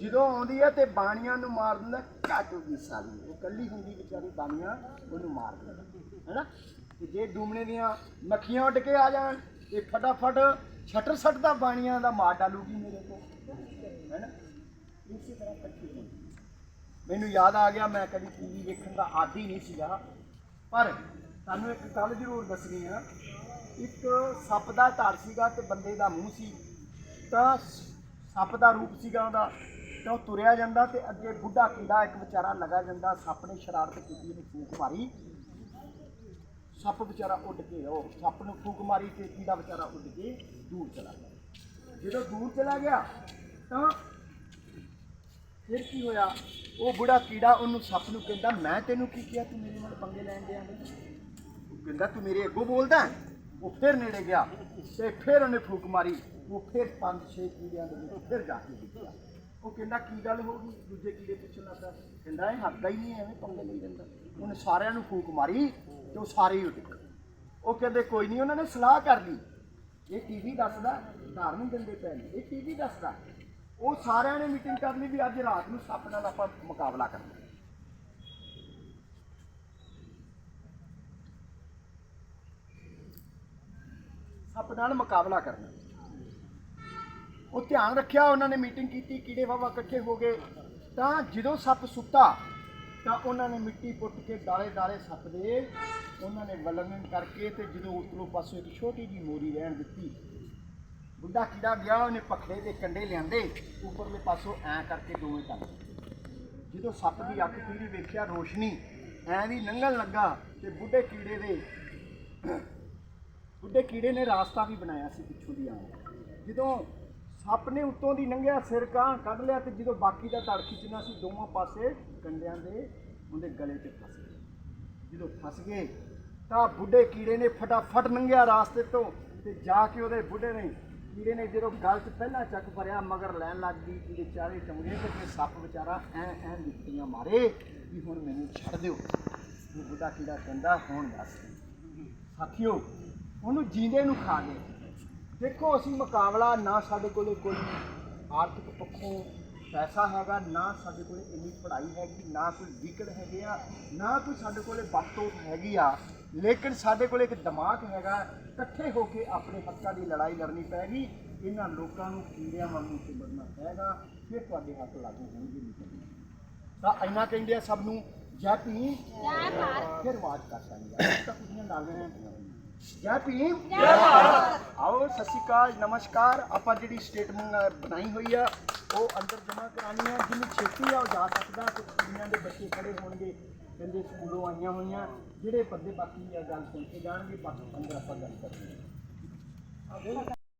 ਜਦੋਂ ਆਉਂਦੀ ਆ ਤੇ ਬਾਣੀਆਂ ਨੂੰ ਮਾਰ ਦਿੰਦਾ, ਕਾਟੂ ਦੀ ਸਾਲੀ। ਉਹ ਕੱਲੀ ਹੁੰਦੀ ਵਿਚਾਰੀ ਬਾਣੀਆਂ, ਉਹਨੂੰ ਮਾਰ ਦਿੰਦਾ। ਹੈਨਾ? ਤੇ ਜੇ ਡੂਮਣੇ ਦੀਆਂ ਮੱਖੀਆਂ ਉੱਡ ਕੇ ਆ ਜਾਣ ਇਹ ਫਟਾਫਟ ਛਟਰ ਸੱਟਦਾ ਬਾਣੀਆਂ ਦਾ ਮਾਰ ਡਾਲੂਗੀ ਮੇਰੇ ਕੋਲ। ਹੈਨਾ? ਇਸੇ ਤਰ੍ਹਾਂ ਇਕੱਠੀ ਹੁੰਦੀ। ਮੈਨੂੰ ਯਾਦ ਆ ਗਿਆ, ਮੈਂ ਕਦੀ ਟੀਵੀ ਵੇਖਣ ਦਾ ਆਦੀ ਨਹੀਂ ਸੀਗਾ। ਪਰ ਸਾਨੂੰ ਇੱਕ ਗੱਲ ਜ਼ਰੂਰ ਦੱਸਣੀ ਆ। ਇੱਕ ਸੱਪ ਦਾ ਧੜ ਸੀਗਾ ਤੇ ਬੰਦੇ ਦਾ ਮੂੰਹ ਸੀ। ਤਾਂ ਸੱਪ ਦਾ ਰੂਪ ਸੀਗਾ ਉਹਦਾ ਤਾਂ ਉਹ ਤੁਰਿਆ ਜਾਂਦਾ ਤੇ ਅੱਗੇ ਬੁੱਢਾ ਕੀੜਾ ਇੱਕ ਵਿਚਾਰਾ ਲਗਾ ਜਾਂਦਾ। ਸੱਪ ਨੇ ਸ਼ਰਾਰਤ ਕੀਤੀ ਉਹਨੂੰ ਫੂਕ ਮਾਰੀ। ਸੱਪ ਵਿਚਾਰਾ ਉੱਡ ਕੇ ਉਹ ਸੱਪ ਨੂੰ ਫੂਕ ਮਾਰੀ ਤੇ ਕੀੜਾ ਵਿਚਾਰਾ ਉੱਡ ਕੇ ਦੂਰ ਚਲਾ ਗਿਆ। ਜਦੋਂ ਦੂਰ ਚਲਾ ਗਿਆ, ਤਾਂ ਫਿਰ ਕੀ ਹੋਇਆ? ਉਹ ਬੁੜਾ ਕੀੜਾ ਉਹਨੂੰ ਸੱਪ ਨੂੰ ਕਹਿੰਦਾ, ਮੈਂ ਤੈਨੂੰ ਕੀ ਕਿਹਾ? ਤੂੰ ਮੇਰੇ ਨਾਲ ਪੰਗੇ ਲੈਣ ਡਿਆ ਕਹਿੰਦਾ, ਤੂੰ ਮੇਰੇ ਅੱਗੋਂ ਬੋਲਦਾ ਉਹ ਫਿਰ ਨੇੜੇ ਗਿਆ ਤੇ ਫਿਰ ਉਹਨੇ ਫੂਕ ਮਾਰੀ। ਉਹ ਫਿਰ ਪੰਜ, ਛੇ ਕੀੜਿਆਂ ਦੇ ਵਿੱਚ ਫਿਰ ਜਾ ਕੇ ਦੇਖਿਆ ਉਹ ਕਹਿੰਦਾ, ਕੀ ਗੱਲ ਹੋ ਗਈ? ਦੂਜੇ ਕੀੜੇ ਪੁੱਛਣ ਲੱਗਾ ਕਹਿੰਦਾ, ਇਹ ਹੱਦਾ ਹੀ ਨਹੀਂ, ਐਵੇਂ ਪੰਗੇ ਲਈ ਜਾਂਦਾ। ਉਹਨੇ ਸਾਰਿਆਂ ਨੂੰ ਫੂਕ ਮਾਰੀ ਤੇ ਉਹ ਸਾਰੇ ਹੀ ਉੱਡ ਗਏ। ਉਹ ਕਹਿੰਦੇ, ਕੋਈ ਨਹੀਂ, ਉਹਨਾਂ ਨੇ ਸਲਾਹ ਕਰ ਲਈ। ਇਹ ਟੀਵੀ ਦੱਸਦਾ ਧਾਰ ਧਾਰਨ ਦਿੰਦੇ ਪਏ ਨੇ ਇਹ ਟੀਵੀ ਦੱਸਦਾ। ਉਹ ਸਾਰਿਆਂ ਨੇ ਮੀਟਿੰਗ ਕਰ ਲਈ ਵੀ ਅੱਜ ਰਾਤ ਨੂੰ ਸੱਪ ਨਾਲ ਆਪਾਂ ਮੁਕਾਬਲਾ ਕਰਨਾ ਸੱਪ ਨਾਲ ਮੁਕਾਬਲਾ ਕਰਨਾ। ਉਹ ਧਿਆਨ ਰੱਖਿਆ, ਉਹਨਾਂ ਨੇ ਮੀਟਿੰਗ ਕੀਤੀ, ਕੀੜੇ ਵਾਵਾ ਇਕੱਠੇ ਹੋ ਗਏ। ਤਾਂ ਜਦੋਂ ਸੱਪ ਸੁੱਤਾ, ਤਾਂ ਉਹਨਾਂ ਨੇ ਮਿੱਟੀ ਪੁੱਟ ਕੇ ਡਾਲੇ ਡਾਲੇ ਸੱਪ ਦੇ ਉਹਨਾਂ ਨੇ ਵਲਣਨ ਕਰਕੇ ਤੇ ਜਦੋਂ ਉਤਲੋਂ ਪਾਸੋਂ ਇੱਕ ਛੋਟੀ ਜੀ ਮੋਰੀ ਰਹਿਣ ਦਿੱਤੀ। ਬੁੱਢਾ ਕੀੜਾ ਗਿਆ, ਉਹਨੇ ਪਖੜੇ ਦੇ ਕੰਡੇ ਲਿਆਂਦੇ, ਉੱਪਰਲੇ ਪਾਸੋਂ ਐ ਕਰਕੇ ਦੋਵੇਂ ਕਰ ਜਦੋਂ ਸੱਪ ਦੀ ਅੱਖ ਖੁੱਲੀ ਵੇਖਿਆ, ਰੋਸ਼ਨੀ ਐ ਵੀ ਲੰਘਣ ਲੱਗਾ ਤੇ ਬੁੱਢੇ ਕੀੜੇ ਦੇ ਬੁੱਢੇ ਕੀੜੇ ਨੇ ਰਾਸਤਾ ਵੀ ਬਣਾਇਆ ਸੀ ਪਿੱਛੋਂ ਦੀ ਆਉਣ ਜਦੋਂ ਸੱਪ ਨੇ ਉੱਤੋਂ ਦੀ ਲੰਘਿਆ, ਸਿਰ ਕਾਂ ਕੱਢ ਲਿਆ ਤੇ ਜਦੋਂ ਬਾਕੀ ਦਾ ਧੜ ਖਿੱਚਣਾ ਸੀ, ਦੋਵਾਂ ਪਾਸੇ ਕੰਡਿਆਂ ਦੇ ਉਹਦੇ ਗਲੇ ਤੇ ਫਸ ਗਏ। ਜਦੋਂ ਫਸ ਗਏ, ਤਾਂ ਬੁੱਢੇ ਕੀੜੇ ਨੇ ਫਟਾਫਟ ਲੰਘਿਆ ਰਾਸਤੇ ਤੋਂ ਤੇ ਜਾ ਕੇ ਉਹਦੇ ਬੁੱਢੇ ਨੇ, ਕੀੜੇ ਨੇ ਜਦੋਂ ਗਲ 'ਚ ਪਹਿਲਾਂ ਚੱਕ ਭਰਿਆ, ਮਗਰ ਲੈਣ ਲੱਗ ਗਈ ਇਹਦੇ ਚਾਰੇ ਟੰਗੇ ਤੇ ਸੱਪ ਵਿਚਾਰਾ ਐ ਐ ਲਿਖਤੀਆਂ ਮਾਰੇ ਵੀ ਹੁਣ ਮੈਨੂੰ ਛੱਡ ਦਿਓ। ਉਹ ਬੁੱਢਾ ਕੀੜਾ ਕਹਿੰਦਾ, ਹੁਣ ਦੱਸ। ਸਾਥੀਓ ਉਹਨੂੰ ਜੀਂਦੇ ਨੂੰ ਖਾ ਗਏ। ਦੇਖੋ ਅਸੀਂ ਮੁਕਾਬਲਾ ਨਾ ਸਾਡੇ ਕੋਲੇ ਕੋਈ ਆਰਥਿਕ ਪੱਖੋਂ ਪੈਸਾ ਹੈਗਾ ਨਾ ਸਾਡੇ ਕੋਲੇ ਇੰਨੀ ਪੜ੍ਹਾਈ ਹੈਗੀ ਨਾ ਕੋਈ ਵਿਕਟ ਹੈਗੇ ਆ ਨਾ ਕੋਈ ਸਾਡੇ ਕੋਲੇ ਵਕਤੋਤ ਹੈਗੀ ਆ। ਲੇਕਿਨ ਸਾਡੇ ਕੋਲੇ ਇੱਕ ਦਿਮਾਗ ਹੈਗਾ ਇਕੱਠੇ ਹੋ ਕੇ ਆਪਣੇ ਹੱਕਾਂ ਦੀ ਲੜਾਈ ਲੜਨੀ ਪੈਗੀ। ਇਹਨਾਂ ਲੋਕਾਂ ਨੂੰ ਕੀੜਿਆਂ ਵਾਂਗੂ ਚਿੰਬੜਨਾ ਪਏਗਾ ਫਿਰ ਤੁਹਾਡੇ ਹੱਕ ਲਾਗੂ ਹੋਣਗੇ ਨਹੀਂ ਤਾਂ। ਇੰਨਾ ਕਹਿੰਦੇ ਆ ਸਭ ਨੂੰ ਜੈ ਭੀਮ। ਜੈ ਭਾਰਤ। ਫਿਰ ਆਵਾਜ਼ ਕਰ ਸਕਦੇ ਆ। ਤਾਂ ਕੁੜੀਆਂ ਲਾ ਰਹੇ ਆ ਜੈ ਭੀਮ। ਜੈ ਭਾਰਤ। ਆਓ ਸਤਿ ਸ਼੍ਰੀ ਅਕਾਲ ਨਮਸਕਾਰ। ਆਪਾਂ ਜਿਹੜੀ ਸਟੇਟਮੈਂਟ ਬਣਾਈ ਹੋਈ ਆ ਉਹ ਅੰਦਰ ਜਮ੍ਹਾਂ ਕਰਾਣੀ ਆ। ਜਿਹਨੂੰ ਛੇਤੀ ਆ ਉਹ ਜਾ ਸਕਦਾ ਤੇ ਕੁੜੀਆਂ ਦੇ ਬੱਚੇ ਖੜੇ ਹੋਣਗੇ। ਕਹਿੰਦੇ ਸਕੂਲੋਂ ਆਈਆਂ ਹੋਈਆਂ। ਜਿਹੜੇ ਬੰਦੇ ਬਾਕੀ ਆ ਗੱਲ ਸੁਣ ਕੇ ਜਾਣਗੇ ਬਾਕੀ ਅੰਦਰ ਆਪਾਂ ਗੱਲ ਕਰਦੇ ਹਾਂ